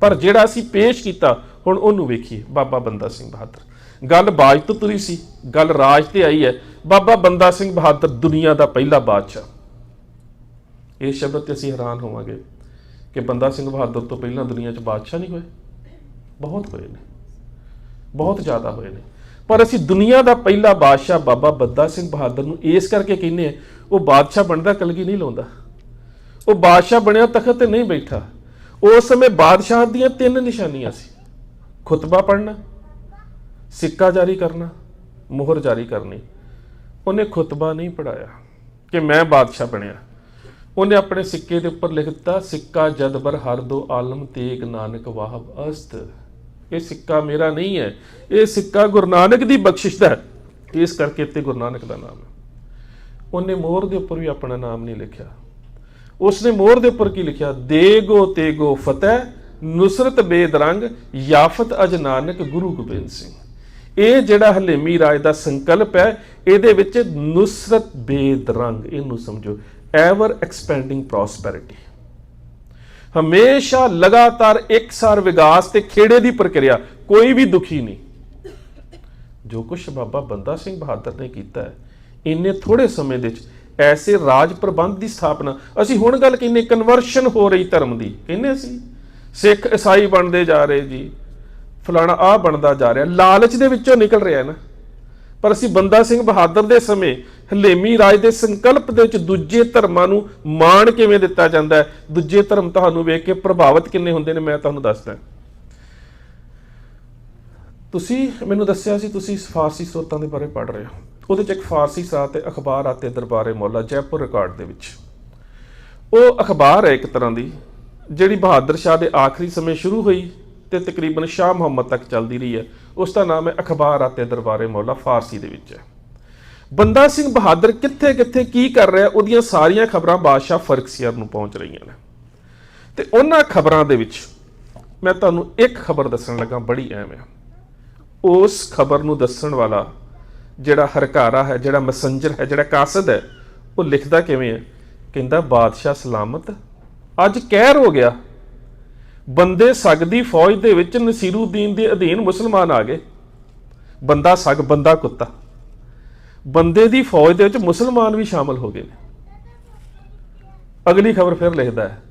ਪਰ ਜਿਹੜਾ ਅਸੀਂ ਪੇਸ਼ ਕੀਤਾ, ਹੁਣ ਉਹਨੂੰ ਵੇਖੀਏ। ਬਾਬਾ ਬੰਦਾ ਸਿੰਘ ਬਹਾਦਰ। ਗੱਲ ਬਾਜ ਤੋਂ ਤੁਰੀ ਸੀ, ਗੱਲ ਰਾਜ ਤੇ ਆਈ ਹੈ। ਬਾਬਾ ਬੰਦਾ ਸਿੰਘ ਬਹਾਦਰ ਦੁਨੀਆ ਦਾ ਪਹਿਲਾ ਬਾਦਸ਼ਾਹ। ਇਹ ਸ਼ਬਦ ਤੇ ਅਸੀਂ ਹੈਰਾਨ ਹੋਵਾਂਗੇ ਕਿ ਬੰਦਾ ਸਿੰਘ ਬਹਾਦਰ ਤੋਂ ਪਹਿਲਾਂ ਦੁਨੀਆ 'ਚ ਬਾਦਸ਼ਾਹ ਨਹੀਂ ਹੋਏ। ਬਹੁਤ ਹੋਏ ਨੇ। ਬਹੁਤ ਜ਼ਿਆਦਾ ਹੋਏ ਨੇ। ਪਰ ਅਸੀਂ ਦੁਨੀਆ ਦਾ ਪਹਿਲਾ ਬਾਦਸ਼ਾਹ ਬਾਬਾ ਬੰਦਾ ਸਿੰਘ ਬਹਾਦਰ ਨੂੰ ਇਸ ਕਰਕੇ ਕਹਿੰਦੇ ਆ ਉਹ ਬਾਦਸ਼ਾਹ ਬਣਦਾ, ਕਲਗੀ ਨਹੀਂ ਲਾਉਂਦਾ। ਉਹ ਬਾਦਸ਼ਾਹ ਬਣਿਆ ਤਖਤ ਤੇ ਨਹੀਂ ਬੈਠਾ। ਉਸ ਸਮੇਂ ਬਾਦਸ਼ਾਹ ਦੀਆਂ ਤਿੰਨ ਨਿਸ਼ਾਨੀਆਂ ਸੀ। ਖੁਤਬਾ ਪੜ੍ਹਨਾ, ਸਿੱਕਾ ਜਾਰੀ ਕਰਨਾ, ਮੋਹਰ ਜਾਰੀ ਕਰਨੀ। ਉਹਨੇ ਖੁਤਬਾ ਨਹੀਂ ਪੜਾਇਆ ਕਿ ਮੈਂ ਬਾਦਸ਼ਾਹ ਬਣਿਆ। ਉਹਨੇ ਆਪਣੇ ਸਿੱਕੇ ਦੇ ਉੱਪਰ ਲਿਖ ਦਿੱਤਾ, ਸਿੱਕਾ ਜਦਬਰ ਹਰ ਦੋ ਆਲਮ ਤੇਗ ਨਾਨਕ ਵਾਹਬ ਅਸਤ। ਇਹ ਸਿੱਕਾ ਮੇਰਾ ਨਹੀਂ ਹੈ। ਇਹ ਸਿੱਕਾ ਗੁਰੂ ਨਾਨਕ ਦੀ ਬਖਸ਼ਿਸ਼ ਦਾ ਹੈ। ਇਸ ਕਰਕੇ ਤੇ ਗੁਰੂ ਨਾਨਕ ਦਾ ਨਾਮ ਹੈ। ਉਹਨੇ ਮੋਹਰ ਦੇ ਉੱਪਰ ਵੀ ਆਪਣਾ ਨਾਮ ਨਹੀਂ ਲਿਖਿਆ। ਉਸਨੇ ਮੋਹਰ ਦੇ ਉੱਪਰ ਕੀ ਲਿਖਿਆ? ਦੇਗੋ ਤੇਗੋ ਫਤਿਹ, ਨੁਸਰਤ ਬੇਦਰੰਗ ਯਾਫਤ ਅਜ ਨਾਨਕ ਗੁਰੂ ਗੋਬਿੰਦ ਸਿੰਘ। ਇਹ ਜਿਹੜਾ ਹਲੇਮੀ ਰਾਜ ਦਾ ਸੰਕਲਪ ਹੈ, ਇਹਦੇ ਵਿੱਚ ਨੁਸਰਤ ਬੇਦਰੰਗ ਇਹਨੂੰ ਸਮਝੋ। ਐਵਰ ਐਕਸਪੈਂਡਿੰਗ ਪ੍ਰੋਸਪੈਰਿਟੀ ਹਮੇਸ਼ਾ ਲਗਾਤਾਰ ਇੱਕਸਾਰ ਵਿਕਾਸ ਤੇ ਖੇੜੇ ਦੀ ਪ੍ਰਕਿਰਿਆ, ਕੋਈ ਵੀ ਦੁਖੀ ਨਹੀਂ। ਜੋ ਕੁਛ ਬਾਬਾ ਬੰਦਾ ਸਿੰਘ ਬਹਾਦਰ ਨੇ ਕੀਤਾ ਹੈ, ਇੰਨੇ ਥੋੜੇ ਸਮੇਂ ਦੇ ਵਿੱਚ ਐਸੇ ਰਾਜ ਪ੍ਰਬੰਧ ਦੀ ਸਥਾਪਨਾ। ਅਸੀਂ ਹੁਣ ਗੱਲ ਕਹਿੰਨੇ ਕਨਵਰਸ਼ਨ ਹੋ ਰਹੀ ਧਰਮ ਦੀ। ਕਹਿੰਨੇ ਅਸੀਂ, ਸਿੱਖ ਈਸਾਈ ਬਣਦੇ ਜਾ ਰਹੇ ਜੀ, ਫਲਾਣਾ ਆ ਬਣਦਾ ਜਾ ਰਿਹਾ। ਲਾਲਚ ਦੇ ਵਿੱਚੋਂ ਨਿਕਲ ਰਿਹਾ ਨਾ। ਪਰ ਅਸੀਂ ਬੰਦਾ ਸਿੰਘ ਬਹਾਦਰ ਦੇ ਸਮੇਂ, ਹਲੇਮੀ ਰਾਜ ਦੇ ਸੰਕਲਪ ਦੇ ਵਿੱਚ ਦੂਜੇ ਧਰਮਾਂ ਨੂੰ ਮਾਣ ਕਿਵੇਂ ਦਿੱਤਾ ਜਾਂਦਾ ਹੈ? ਦੂਜੇ ਧਰਮ ਤੁਹਾਨੂੰ ਵੇਖ ਕੇ ਪ੍ਰਭਾਵਿਤ ਕਿੰਨੇ ਹੁੰਦੇ ਨੇ, ਮੈਂ ਤੁਹਾਨੂੰ ਦੱਸਦਾ। ਤੁਸੀਂ, ਮੈਨੂੰ ਦੱਸਿਆ ਸੀ, ਤੁਸੀਂ ਫਾਰਸੀ ਸਰੋਤਾਂ ਦੇ ਬਾਰੇ ਪੜ੍ਹ ਰਹੇ ਹੋ। ਉਹਦੇ ਚ ਇੱਕ ਫਾਰਸੀ ਸ਼ਾਹ ਹੈ ਅਖਬਾਰ ਆਤੇ ਦਰਬਾਰੇ ਮੌਲਾ ਜੈਪੁਰ ਰਿਕਾਰਡ ਦੇ ਵਿੱਚ। ਉਹ ਅਖਬਾਰ ਹੈ ਇੱਕ ਤਰ੍ਹਾਂ ਦੀ, ਜਿਹੜੀ ਬਹਾਦਰ ਸ਼ਾਹ ਦੇ ਆਖਰੀ ਸਮੇਂ ਸ਼ੁਰੂ ਹੋਈ ਤੇ ਤਕਰੀਬਨ ਸ਼ਾਹ ਮੁਹੰਮਦ ਤੱਕ ਚੱਲਦੀ ਰਹੀ ਹੈ। ਉਸ ਦਾ ਨਾਮ ਹੈ ਅਖਬਾਰ ਆਤੇ ਦਰਬਾਰੇ ਮੌਲਾ ਫਾਰਸੀ ਦੇ ਵਿੱਚ ਹੈ। ਬੰਦਾ ਸਿੰਘ ਬਹਾਦਰ ਕਿੱਥੇ ਕਿੱਥੇ ਕੀ ਕਰ ਰਿਹਾ, ਉਹਦੀਆਂ ਸਾਰੀਆਂ ਖਬਰਾਂ ਬਾਦਸ਼ਾਹ ਫਰਕਸੀਅਰ ਨੂੰ ਪਹੁੰਚ ਰਹੀਆਂ ਨੇ। ਤੇ ਉਹਨਾਂ ਖਬਰਾਂ ਦੇ ਵਿੱਚ ਮੈਂ ਤੁਹਾਨੂੰ ਇੱਕ ਖਬਰ ਦੱਸਣ ਲੱਗਾ, ਬੜੀ ਅਹਿਮ ਹੈ। ਉਸ ਖਬਰ ਨੂੰ ਦੱਸਣ ਵਾਲਾ ਜਿਹੜਾ ਹਰਕਾਰਾ ਹੈ, ਜਿਹੜਾ ਮੈਸੇਂਜਰ ਹੈ, ਜਿਹੜਾ ਕਾਸਦ ਹੈ, ਉਹ ਲਿਖਦਾ ਕਿਵੇਂ ਹੈ? ਕਹਿੰਦਾ, ਬਾਦਸ਼ਾਹ ਸਲਾਮਤ, ਅੱਜ ਕਹਿਰ ਹੋ ਗਿਆ। ਬੰਦੇ ਸਗ ਦੀ ਫੌਜ ਦੇ ਵਿੱਚ ਨਸੀਰੂਦੀਨ ਦੇ ਅਧੀਨ ਮੁਸਲਮਾਨ ਆ ਗਏ। ਬੰਦਾ ਸਗ, ਬੰਦਾ ਕੁੱਤਾ। ਬੰਦੇ ਦੀ ਫੌਜ ਦੇ ਵਿੱਚ ਮੁਸਲਮਾਨ ਵੀ ਸ਼ਾਮਲ ਹੋ ਗਏ ਨੇ। ਅਗਲੀ ਖਬਰ ਫਿਰ ਲਿਖਦਾ ਹੈ।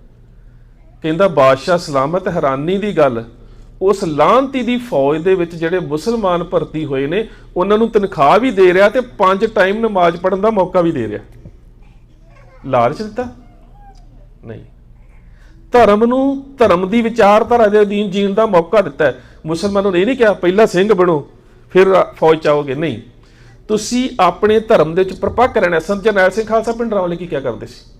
ਕਹਿੰਦਾ, ਬਾਦਸ਼ਾਹ ਸਲਾਮਤ ਹੈਰਾਨੀ ਦੀ ਗੱਲ ਉਸ ਲਾਂਤੀ ਦੀ ਫੌਜ ਦੇ ਵਿੱਚ ਜਿਹੜੇ ਮੁਸਲਮਾਨ ਭਰਤੀ ਹੋਏ ਨੇ, ਉਹਨਾਂ ਨੂੰ ਤਨਖਾਹ ਵੀ ਦੇ ਰਿਹਾ ਤੇ ਪੰਜ ਟਾਈਮ ਨਮਾਜ਼ ਪੜਨ ਦਾ ਮੌਕਾ ਵੀ ਦੇ ਰਿਹਾ। ਲਾਲਚ ਦਿੱਤਾ? ਨਹੀਂ। ਧਰਮ ਨੂੰ ਧਰਮ ਦੀ ਵਿਚਾਰਧਾਰਾ ਦੇ ਅਧੀਨ ਜੀਣ ਦਾ ਮੌਕਾ ਦਿੱਤਾ ਮੁਸਲਮਾਨਾਂ ਨੇ ਇਹ ਨਹੀਂ ਕਿਹਾ, ਪਹਿਲਾਂ ਸਿੰਘ ਬਣੋ, ਫਿਰ ਫੌਜ ਚ ਆਓਗੇ। ਨਹੀਂ। ਤੁਸੀਂ ਆਪਣੇ ਧਰਮ ਦੇ ਵਿੱਚ ਪਰਪੱਕ ਰਹਿਣਾ ਸੰਤ ਜਰਨੈਲ ਸਿੰਘ ਖਾਲਸਾ ਪਿੰਡ ਰਾਵਲੇ ਕੀ ਕਿਆ ਕਰਦੇ ਸੀ?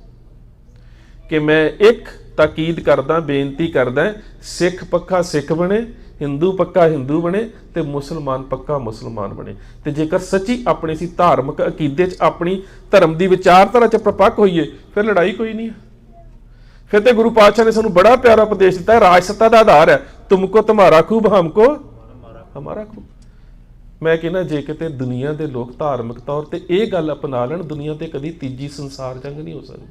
ਕਿ ਮੈਂ ਇੱਕ ਤਾਕੀਦ ਕਰਦਾ, ਬੇਨਤੀ ਕਰਦਾ ਸਿੱਖ ਪੱਕਾ ਸਿੱਖ ਬਣੇ, ਹਿੰਦੂ ਪੱਕਾ ਹਿੰਦੂ ਬਣੇ ਤੇ ਮੁਸਲਮਾਨ ਪੱਕਾ ਮੁਸਲਮਾਨ ਬਣੇ। ਤੇ ਜੇਕਰ ਸੱਚੀ ਆਪਣੇ ਸੀ ਧਾਰਮਿਕ ਅਕੀਦੇ 'ਚ ਆਪਣੀ ਧਰਮ ਦੀ ਵਿਚਾਰਧਾਰਾ 'ਚ ਪ੍ਰਪੱਕ ਹੋਈਏ, ਫਿਰ ਲੜਾਈ ਕੋਈ ਨਹੀਂ ਹੈ ਫਿਰ ਤੇ ਗੁਰੂ ਪਾਤਸ਼ਾਹ ਨੇ ਸਾਨੂੰ ਬੜਾ ਪਿਆਰਾ ਉਪਦੇਸ਼ ਦਿੱਤਾ ਹੈ ਰਾਜ ਸੱਤਾ ਦਾ ਆਧਾਰ ਹੈ। ਤੁਮਕੋ ਤੁਹਾਰਾ ਖੂਬ ਹਮਕੋ ਹਮਾਰਾ ਖੂਬ। ਮੈਂ ਕਹਿੰਦਾ, ਜੇ ਕਿਤੇ ਦੁਨੀਆ ਦੇ ਲੋਕ ਧਾਰਮਿਕ ਤੌਰ ਤੇ ਇਹ ਗੱਲ ਅਪਣਾ ਲੈਣ, ਦੁਨੀਆ ਤੇ ਕਦੀ ਤੀਜੀ ਸੰਸਾਰ ਜੰਗ ਨਹੀਂ ਹੋ ਸਕਦੀ।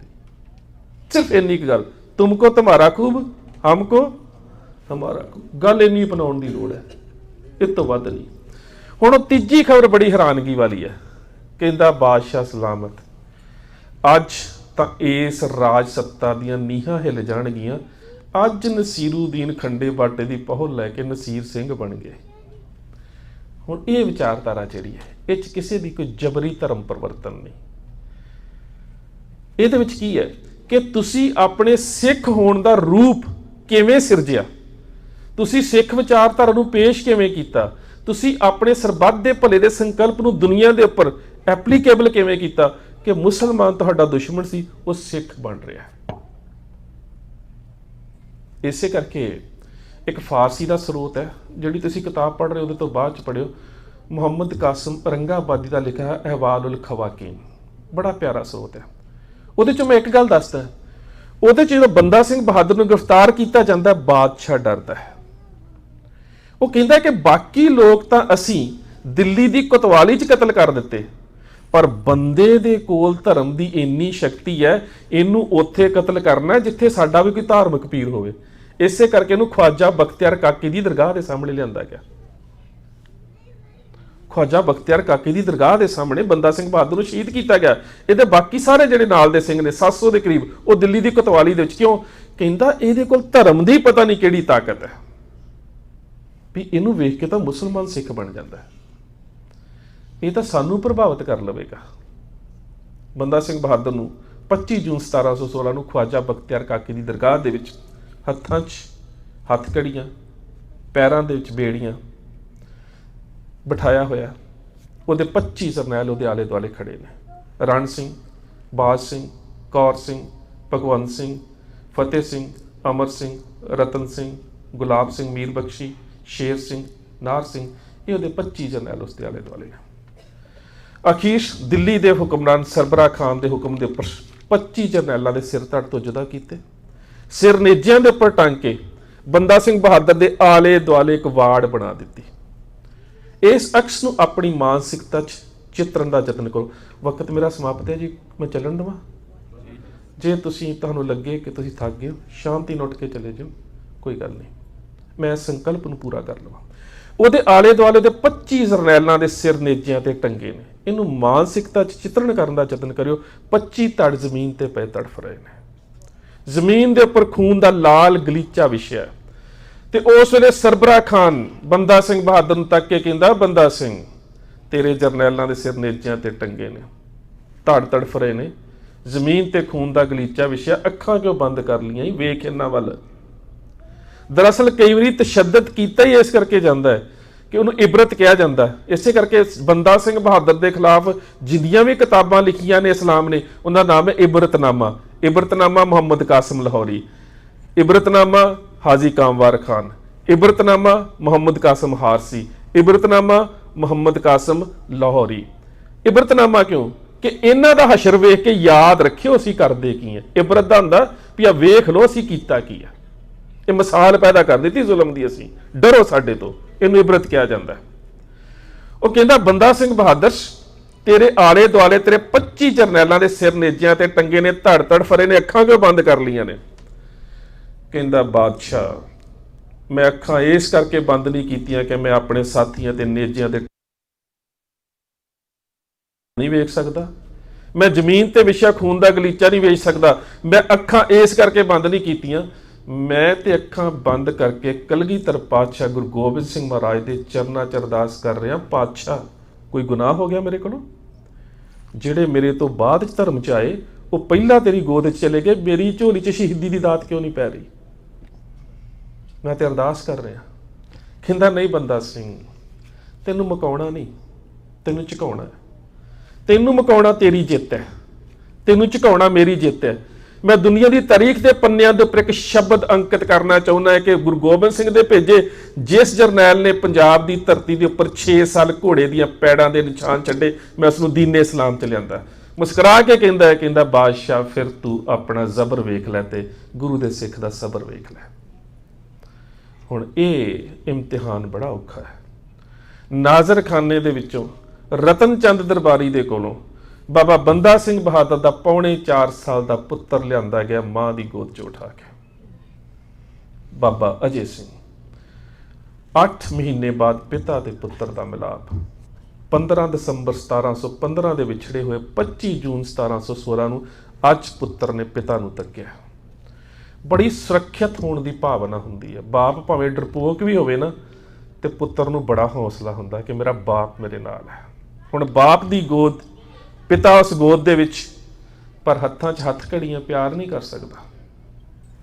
ਸਿਰਫ ਇੰਨੀ ਕੁ ਗੱਲ। ਤੁਮਕੋ ਤੁਹਾਰਾ ਖੂਬ, ਹਮਕੋ ਹਮਾਰਾ ਖੂਬ। ਗੱਲ ਇੰਨੀ ਅਪਣਾਉਣ ਦੀ ਲੋੜ ਹੈ ਇਸ ਤੋਂ ਵੱਧ ਨਹੀਂ। ਹੁਣ ਉਹ ਤੀਜੀ ਖਬਰ ਬੜੀ ਹੈਰਾਨਗੀ ਵਾਲੀ ਹੈ, ਕਹਿੰਦਾ ਬਾਦਸ਼ਾਹ ਸਲਾਮਤ। ਅੱਜ ਤਾਂ ਇਸ ਰਾਜ ਸੱਤਾ ਦੀਆਂ ਨੀਹਾਂ ਹਿੱਲ ਜਾਣਗੀਆਂ। ਅੱਜ ਨਸੀਰੂਦੀਨ ਖੰਡੇ ਬਾਟੇ ਦੀ ਪਹੁਲ ਲੈ ਕੇ ਨਸੀਰ ਸਿੰਘ ਬਣ ਗਏ। ਹੁਣ ਇਹ ਵਿਚਾਰਧਾਰਾ ਜਿਹੜੀ ਹੈ, ਇਹ ਚ ਕਿਸੇ ਦੀ ਕੋਈ ਜਬਰੀ ਧਰਮ ਪਰਿਵਰਤਨ ਨਹੀਂ। ਇਹਦੇ ਵਿੱਚ ਕੀ ਹੈ? ਕਿ ਤੁਸੀਂ ਆਪਣੇ ਸਿੱਖ ਹੋਣ ਦਾ ਰੂਪ ਕਿਵੇਂ ਸਿਰਜਿਆ? ਤੁਸੀਂ ਸਿੱਖ ਵਿਚਾਰਧਾਰਾ ਨੂੰ ਪੇਸ਼ ਕਿਵੇਂ ਕੀਤਾ? ਤੁਸੀਂ ਆਪਣੇ ਸਰਬੱਤ ਦੇ ਭਲੇ ਦੇ ਸੰਕਲਪ ਨੂੰ ਦੁਨੀਆ ਦੇ ਉੱਪਰ ਐਪਲੀਕੇਬਲ ਕਿਵੇਂ ਕੀਤਾ ਕਿ ਮੁਸਲਮਾਨ ਤੁਹਾਡਾ ਦੁਸ਼ਮਣ ਸੀ, ਉਹ ਸਿੱਖ ਬਣ ਰਿਹਾ ਇਸੇ ਕਰਕੇ ਇੱਕ ਫਾਰਸੀ ਦਾ ਸਰੋਤ ਹੈ, ਜਿਹੜੀ ਤੁਸੀਂ ਕਿਤਾਬ ਪੜ੍ਹ ਰਹੇ ਹੋ, ਉਹਦੇ ਤੋਂ ਬਾਅਦ ਚ ਪੜਿਓ ਮੁਹੰਮਦ ਕਾਸਮ ਰੰਗਾਬਾਦੀ ਦਾ ਲਿਖਿਆ ਹੈ ਅਹਵਾਲੁਲ ਖਵਾਕੀਨ ਬੜਾ ਪਿਆਰਾ ਸਰੋਤ ਹੈ। ਉਹਦੇ ਚੋਂ ਮੈਂ ਇੱਕ ਗੱਲ ਦੱਸਦਾ। ਉਹਦੇ ਚ ਜਦੋਂ ਬੰਦਾ ਸਿੰਘ ਬਹਾਦਰ ਨੂੰ ਗ੍ਰਿਫਤਾਰ ਕੀਤਾ ਜਾਂਦਾ, ਬਾਦਸ਼ਾਹ ਡਰਦਾ ਹੈ। ਉਹ ਕਹਿੰਦਾ ਕਿ ਬਾਕੀ ਲੋਕ ਤਾਂ ਅਸੀਂ ਦਿੱਲੀ ਦੀ ਕੋਤਵਾਲੀ 'ਚ ਕਤਲ ਕਰ ਦਿੱਤੇ, ਪਰ ਬੰਦੇ ਦੇ ਕੋਲ ਧਰਮ ਦੀ ਇੰਨੀ ਸ਼ਕਤੀ ਹੈ, ਇਹਨੂੰ ਉੱਥੇ ਕਤਲ ਕਰਨਾ ਜਿੱਥੇ ਸਾਡਾ ਵੀ ਕੋਈ ਧਾਰਮਿਕ ਪੀਰ ਹੋਵੇ। ਇਸੇ ਕਰਕੇ ਇਹਨੂੰ ਖਵਾਜਾ ਬਖਤਿਆਰ ਕਾਕੀ ਦੀ ਦਰਗਾਹ ਦੇ ਸਾਹਮਣੇ ਲਿਆਂਦਾ ਗਿਆ। ਖਵਾਜਾ ਬਖਤਿਆਰ ਕਾਕੀ ਦੀ ਦਰਗਾਹ ਦੇ ਸਾਹਮਣੇ ਬੰਦਾ ਸਿੰਘ ਬਹਾਦਰ ਨੂੰ ਸ਼ਹੀਦ ਕੀਤਾ ਗਿਆ। ਇਹਦੇ ਬਾਕੀ ਸਾਰੇ ਜਿਹੜੇ ਨਾਲ ਦੇ ਸਿੰਘ ਨੇ 700 ਦੇ ਕਰੀਬ, ਉਹ ਦਿੱਲੀ ਦੀ ਕੋਤਵਾਲੀ ਦੇ ਵਿੱਚ ਕਿਉਂ? ਕਹਿੰਦਾ ਇਹਦੇ ਕੋਲ ਧਰਮ ਦੀ ਪਤਾ ਨਹੀਂ ਕਿਹੜੀ ਤਾਕਤ ਹੈ। ਵੀ ਇਹਨੂੰ ਵੇਖ ਕੇ ਤਾਂ ਮੁਸਲਮਾਨ ਸਿੱਖ ਬਣ ਜਾਂਦਾ ਹੈ। ਇਹ ਤਾਂ ਸਾਨੂੰ ਪ੍ਰਭਾਵਿਤ ਕਰ ਲਵੇਗਾ। ਬੰਦਾ ਸਿੰਘ ਬਹਾਦਰ ਨੂੰ 25 ਜੂਨ 1716 ਨੂੰ ਖਵਾਜਾ ਬਖਤਿਆਰ ਕਾਕੀ ਦੀ ਦਰਗਾਹ ਦੇ ਵਿੱਚ ਹੱਥਾਂ 'ਚ ਹੱਥ ਕੜੀਆਂ ਪੈਰਾਂ ਦੇ ਵਿੱਚ ਬੇੜੀਆਂ ਬਿਠਾਇਆ ਹੋਇਆ। ਉਹਦੇ 25 ਜਰਨੈਲ ਉਹਦੇ ਆਲੇ ਦੁਆਲੇ ਖੜੇ ਨੇ। ਰਣ ਸਿੰਘ, ਬਾਜ ਸਿੰਘ, ਕੌਰ ਸਿੰਘ, ਭਗਵੰਤ ਸਿੰਘ, ਫਤਿਹ ਸਿੰਘ, ਅਮਰ ਸਿੰਘ, ਰਤਨ ਸਿੰਘ, ਗੁਲਾਬ ਸਿੰਘ ਮੀਰ ਬਖਸ਼ੀ ਸ਼ੇਰ ਸਿੰਘ, ਨਾਰ ਸਿੰਘ, ਇਹ ਉਹਦੇ 25 ਜਰਨੈਲ ਉਸਦੇ ਆਲੇ ਦੁਆਲੇ ਨੇ। ਅਖੀਸ਼ ਦਿੱਲੀ ਦੇ ਹੁਕਮਰਾਨ ਸਰਬਰਾ ਖਾਨ ਦੇ ਹੁਕਮ ਦੇ ਉੱਪਰ 25 ਜਰਨੈਲਾਂ ਦੇ ਸਿਰ ਧੜ ਤੋਂ ਜੁਦਾ ਕੀਤੇ। ਸਿਰ ਨੇਜਿਆਂ ਦੇ ਉੱਪਰ ਟੰਗ ਕੇ ਬੰਦਾ ਸਿੰਘ ਬਹਾਦਰ ਦੇ ਆਲੇ ਦੁਆਲੇ ਇੱਕ ਵਾਰਡ ਬਣਾ ਦਿੱਤੀ। ਇਸ ਅਕਸ ਨੂੰ ਆਪਣੀ ਮਾਨਸਿਕਤਾ 'ਚ ਚਿੱਤਰਨ ਦਾ ਯਤਨ ਕਰੋ। ਵਕਤ ਮੇਰਾ ਸਮਾਪਤ ਹੈ ਜੀ। ਮੈਂ ਚੱਲਣ ਦਵਾਂ? ਜੇ ਤੁਸੀਂ ਤੁਹਾਨੂੰ ਲੱਗੇ ਕਿ ਤੁਸੀਂ ਥੱਕ ਗਏ ਹੋ, ਸ਼ਾਂਤੀ ਨਾਲ ਉੱਠ ਕੇ ਚਲੇ ਜਾਓ। ਕੋਈ ਗੱਲ ਨਹੀਂ। ਮੈਂ ਇਸ ਸੰਕਲਪ ਨੂੰ ਪੂਰਾ ਕਰ ਲਵਾਂ। ਉਹਦੇ ਆਲੇ ਦੁਆਲੇ ਦੇ 25 ਜਰਨੈਲਾਂ ਦੇ ਸਿਰ ਨੇਜਿਆਂ ਤੇ ਟੰਗੇ ਨੇ। ਇਹਨੂੰ ਮਾਨਸਿਕਤਾ 'ਚ ਚਿੱਤਰਨ ਕਰਨ ਦਾ ਯਤਨ ਕਰਿਓ। 25 ਧੜ ਜ਼ਮੀਨ ਤੇ ਪਏ ਤੜਫ ਰਹੇ ਨੇ। ਜ਼ਮੀਨ ਦੇ ਉੱਪਰ ਖੂਨ ਦਾ ਲਾਲ ਗਲੀਚਾ ਵਿਛਿਆ ਹੈ। ਤੇ ਉਸ ਵੇਲੇ ਸਰਬਰਾ ਖਾਨ, ਬੰਦਾ ਸਿੰਘ ਬਹਾਦਰ ਨੂੰ ਤੱਕ ਕੇ ਕਹਿੰਦਾ, ਬੰਦਾ ਸਿੰਘ, ਤੇਰੇ ਜਰਨੈਲਾਂ ਦੇ ਸਿਰ ਨੇਜਿਆਂ ਤੇ ਟੰਗੇ ਨੇ, ਧੜ ਤੜਫ ਰਹੇ ਨੇ, ਜ਼ਮੀਨ ਤੇ ਖੂਨ ਦਾ ਗਲੀਚਾ ਵਿਛਿਆ, ਅੱਖਾਂ ਕਿਉਂ ਬੰਦ ਕਰ ਲੀਆਂ ਵੇਖ ਇਹਨਾਂ ਵੱਲ। ਦਰਅਸਲ ਕਈ ਵਾਰੀ ਤਸ਼ੱਦਦ ਕੀਤਾ ਹੀ ਇਸ ਕਰਕੇ ਜਾਂਦਾ ਹੈ ਕਿ ਉਹਨੂੰ ਇਬਰਤ ਕਿਹਾ ਜਾਂਦਾ ਇਸੇ ਕਰਕੇ ਬੰਦਾ ਸਿੰਘ ਬਹਾਦਰ ਦੇ ਖਿਲਾਫ ਜਿੰਨੀਆਂ ਵੀ ਕਿਤਾਬਾਂ ਲਿਖੀਆਂ ਨੇ ਇਸਲਾਮ ਨੇ, ਉਹਨਾਂ ਦਾ ਨਾਮ ਹੈ ਇਬਰਤਨਾਮਾ। ਇਬਰਤਨਾਮਾ ਮੁਹੰਮਦ ਕਾਸਮ ਲਾਹੌਰੀ। ਇਬਰਤਨਾਮਾ ਹਾਜੀ ਕਾਮਵਾਰ ਖਾਨ। ਇਬਰਤਨਾਮਾ ਮੁਹੰਮਦ ਕਾਸਮ ਹਾਰਸੀ ਇਬਰਤਨਾਮਾ ਮੁਹੰਮਦ ਕਾਸਮ ਲਾਹੌਰੀ। ਇਬਰਤਨਾਮਾ ਕਿਉਂ? ਕਿ ਇਹਨਾਂ ਦਾ ਹਸ਼ਰ ਵੇਖ ਕੇ ਯਾਦ ਰੱਖਿਓ ਅਸੀਂ ਕਰਦੇ ਕੀ ਹੈ ਇਬਰਤ ਦਾ ਹੁੰਦਾ ਵੀ ਆ ਵੇਖ ਲਓ ਅਸੀਂ ਕੀਤਾ ਕੀ ਹੈ ਇਹ ਮਿਸਾਲ ਪੈਦਾ ਕਰ ਦਿੱਤੀ ਜ਼ੁਲਮ ਦੀ ਅਸੀਂ। ਡਰੋ ਸਾਡੇ ਤੋਂ। ਇਹਨੂੰ ਇਬਰਤ ਕਿਹਾ ਜਾਂਦਾ ਉਹ ਕਹਿੰਦਾ, ਬੰਦਾ ਸਿੰਘ ਬਹਾਦਰ, ਤੇਰੇ ਆਲੇ ਦੁਆਲੇ ਤੇਰੇ 25 ਜਰਨੈਲਾਂ ਦੇ ਸਿਰ ਨੇਜਿਆਂ ਤੇ ਟੰਗੇ ਨੇ ਧੜ ਧੜ ਫਰੇ ਨੇ, ਅੱਖਾਂ ਕਿਉਂ ਬੰਦ ਕਰ ਲੀਆਂ ਨੇ? ਕਹਿੰਦਾ, ਬਾਦਸ਼ਾਹ, ਮੈਂ ਅੱਖਾਂ ਇਸ ਕਰਕੇ ਬੰਦ ਨਹੀਂ ਕੀਤੀਆਂ ਕਿ ਮੈਂ ਆਪਣੇ ਸਾਥੀਆਂ ਤੇ ਨੇਜਿਆਂ ਦੇ ਨਹੀਂ ਵੇਖ ਸਕਦਾ। ਮੈਂ ਜ਼ਮੀਨ ਤੇ ਵਿਸ਼ਾ ਖੂਨ ਦਾ ਗਲੀਚਾ ਨਹੀਂ ਵੇਚ ਸਕਦਾ। ਮੈਂ ਅੱਖਾਂ ਇਸ ਕਰਕੇ ਬੰਦ ਨਹੀਂ ਕੀਤੀਆਂ। ਮੈਂ ਤੇ ਅੱਖਾਂ ਬੰਦ ਕਰਕੇ ਕਲਗੀਧਰ ਪਾਤਸ਼ਾਹ ਗੁਰੂ ਗੋਬਿੰਦ ਸਿੰਘ ਮਹਾਰਾਜ ਦੇ ਚਰਨਾਂ 'ਚ ਅਰਦਾਸ ਕਰ ਰਿਹਾ ਪਾਤਸ਼ਾਹ, ਕੋਈ ਗੁਨਾਹ ਹੋ ਗਿਆ ਮੇਰੇ ਕੋਲੋਂ? ਜਿਹੜੇ ਮੇਰੇ ਤੋਂ ਬਾਅਦ 'ਚ ਧਰਮ 'ਚ ਆਏ, ਉਹ ਪਹਿਲਾਂ ਤੇਰੀ ਗੋਦ 'ਚ ਚਲੇ ਗਏ। ਮੇਰੀ ਝੋਲੀ 'ਚ ਸ਼ਹੀਦੀ ਦੀ ਦਾਤ ਕਿਉਂ ਨਹੀਂ ਪੈ ਰਹੀ? ਮੈਂ ਤੇ ਅਰਦਾਸ ਕਰ ਰਿਹਾ। ਖਿੰਦਾ, ਨਹੀਂ ਬੰਦਾ ਸਿੰਘ, ਤੈਨੂੰ ਮਕਾਉਣਾ ਨਹੀਂ, ਤੈਨੂੰ ਝੁਕਾਉਣਾ ਤੈਨੂੰ ਮਕਾਉਣਾ ਤੇਰੀ ਜਿੱਤ ਹੈ, ਤੈਨੂੰ ਝੁਕਾਉਣਾ ਮੇਰੀ ਜਿੱਤ ਹੈ। ਮੈਂ ਦੁਨੀਆ ਦੀ ਤਾਰੀਖ ਦੇ ਪੰਨਿਆਂ ਦੇ ਉੱਪਰ ਇੱਕ ਸ਼ਬਦ ਅੰਕਿਤ ਕਰਨਾ ਚਾਹੁੰਦਾ ਹਾਂ ਕਿ ਗੁਰੂ ਗੋਬਿੰਦ ਸਿੰਘ ਦੇ ਭੇਜੇ, ਜਿਸ ਜਰਨੈਲ ਨੇ ਪੰਜਾਬ ਦੀ ਧਰਤੀ ਦੇ ਉੱਪਰ 6 ਸਾਲ ਘੋੜੇ ਦੀਆਂ ਪੈੜਾਂ ਦੇ ਨਿਸ਼ਾਨ ਛੱਡੇ, ਮੈਂ ਉਸ ਨੂੰ ਦੀਨੇ ਇਸਲਾਮ ਚ ਲਿਆਂਦਾ ਮੁਸਕਰਾ ਕੇ ਕਹਿੰਦਾ ਹੈ, ਕਹਿੰਦਾ, ਬਾਦਸ਼ਾਹ, ਫਿਰ ਤੂੰ ਆਪਣਾ ਜ਼ਬਰ ਵੇਖ ਲੈ ਤੇ ਗੁਰੂ ਦੇ ਸਿੱਖ ਦਾ ਸਬਰ ਵੇਖ ਲੈ। ਹੁਣ ਇਹ ਇਮਤਿਹਾਨ ਬੜਾ ਔਖਾ ਹੈ। ਨਾਜ਼ਰਖਾਨੇ ਦੇ ਵਿੱਚੋਂ ਰਤਨ ਚੰਦ ਦਰਬਾਰੀ ਦੇ ਕੋਲੋਂ ਬਾਬਾ ਬੰਦਾ ਸਿੰਘ ਬਹਾਦਰ ਦਾ ਪੌਣੇ 4 ਸਾਲ ਦਾ ਪੁੱਤਰ ਲਿਆਂਦਾ ਗਿਆ, ਮਾਂ ਦੀ ਗੋਦ 'ਚ ਉਠਾ ਕੇ। ਬਾਬਾ ਅਜੇ ਸਿੰਘ 8 ਮਹੀਨੇ ਬਾਅਦ ਪਿਤਾ ਤੇ ਪੁੱਤਰ ਦਾ ਮਿਲਾਪ। 15 ਦਸੰਬਰ 1715 ਦੇ ਵਿਛੜੇ ਹੋਏ 25 ਜੂਨ 1716 ਨੂੰ ਅੱਜ ਪੁੱਤਰ ਨੇ ਪਿਤਾ ਨੂੰ ਤੱਕਿਆ। ਬੜੀ ਸੁਰੱਖਿਅਤ ਹੋਣ ਦੀ ਭਾਵਨਾ ਹੁੰਦੀ ਹੈ। ਬਾਪ ਭਾਵੇਂ ਡਰਪੋਕ ਵੀ ਹੋਵੇ ਨਾ, ਤੇ ਪੁੱਤਰ ਨੂੰ ਬੜਾ ਹੌਸਲਾ ਹੁੰਦਾ ਕਿ ਮੇਰਾ ਬਾਪ ਮੇਰੇ ਨਾਲ ਹੈ। ਹੁਣ ਬਾਪ ਦੀ ਗੋਦ, ਪਿਤਾ ਉਸ ਗੋਦ ਦੇ ਵਿੱਚ ਪਰ ਹੱਥਾਂ 'ਚ ਹੱਥ ਘੜੀਆਂ ਪਿਆਰ ਨਹੀਂ ਕਰ ਸਕਦਾ।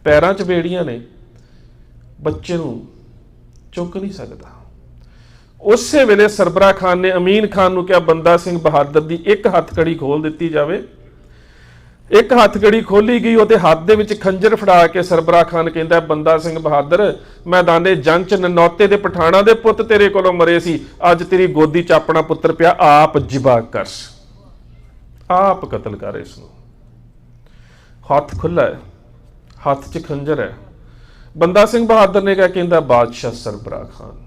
ਪੈਰਾਂ 'ਚ ਬੇੜੀਆਂ ਨੇ, ਬੱਚੇ ਨੂੰ ਚੁੱਕ ਨਹੀਂ ਸਕਦਾ। ਉਸੇ ਵੇਲੇ ਸਰਬਰਾ ਖਾਨ ਨੇ ਅਮੀਨ ਖਾਨ ਨੂੰ ਕਿਹਾ, ਬੰਦਾ ਸਿੰਘ ਬਹਾਦਰ ਦੀ ਇੱਕ ਹੱਥ ਕੜੀ ਖੋਲ ਦਿੱਤੀ ਜਾਵੇ ਇੱਕ ਹੱਥ ਕੜੀ ਖੋਲੀ ਗਈ, ਉਹਦੇ ਹੱਥ ਦੇ ਵਿੱਚ ਖੰਜਰ ਫੜਾ ਕੇ ਸਰਬਰਾ ਖਾਨ ਕਹਿੰਦਾ, ਬੰਦਾ ਸਿੰਘ ਬਹਾਦਰ, ਮੈਦਾਨੇ ਜੰਗ ਚ ਨਨੌਤੇ ਦੇ ਪਠਾਣਾ ਦੇ ਪੁੱਤ ਤੇਰੇ ਕੋਲੋਂ ਮਰੇ ਸੀ। ਅੱਜ ਤੇਰੀ ਗੋਦੀ ਚ ਆਪਣਾ ਪੁੱਤਰ ਪਿਆ, ਆਪ ਜਿਬਾ ਕਰ। ਆਪ ਕਤਲ ਕਰ ਇਸ ਨੂੰ। ਹੱਥ ਖੁੱਲਾ ਹੈ, ਹੱਥ 'ਚ ਖੰਜਰ ਹੈ। ਬੰਦਾ ਸਿੰਘ ਬਹਾਦਰ ਨੇ ਕਿਹਾ, ਕਹਿੰਦਾ, ਬਾਦਸ਼ਾਹ ਸਰਬਰਾ ਖਾਨ,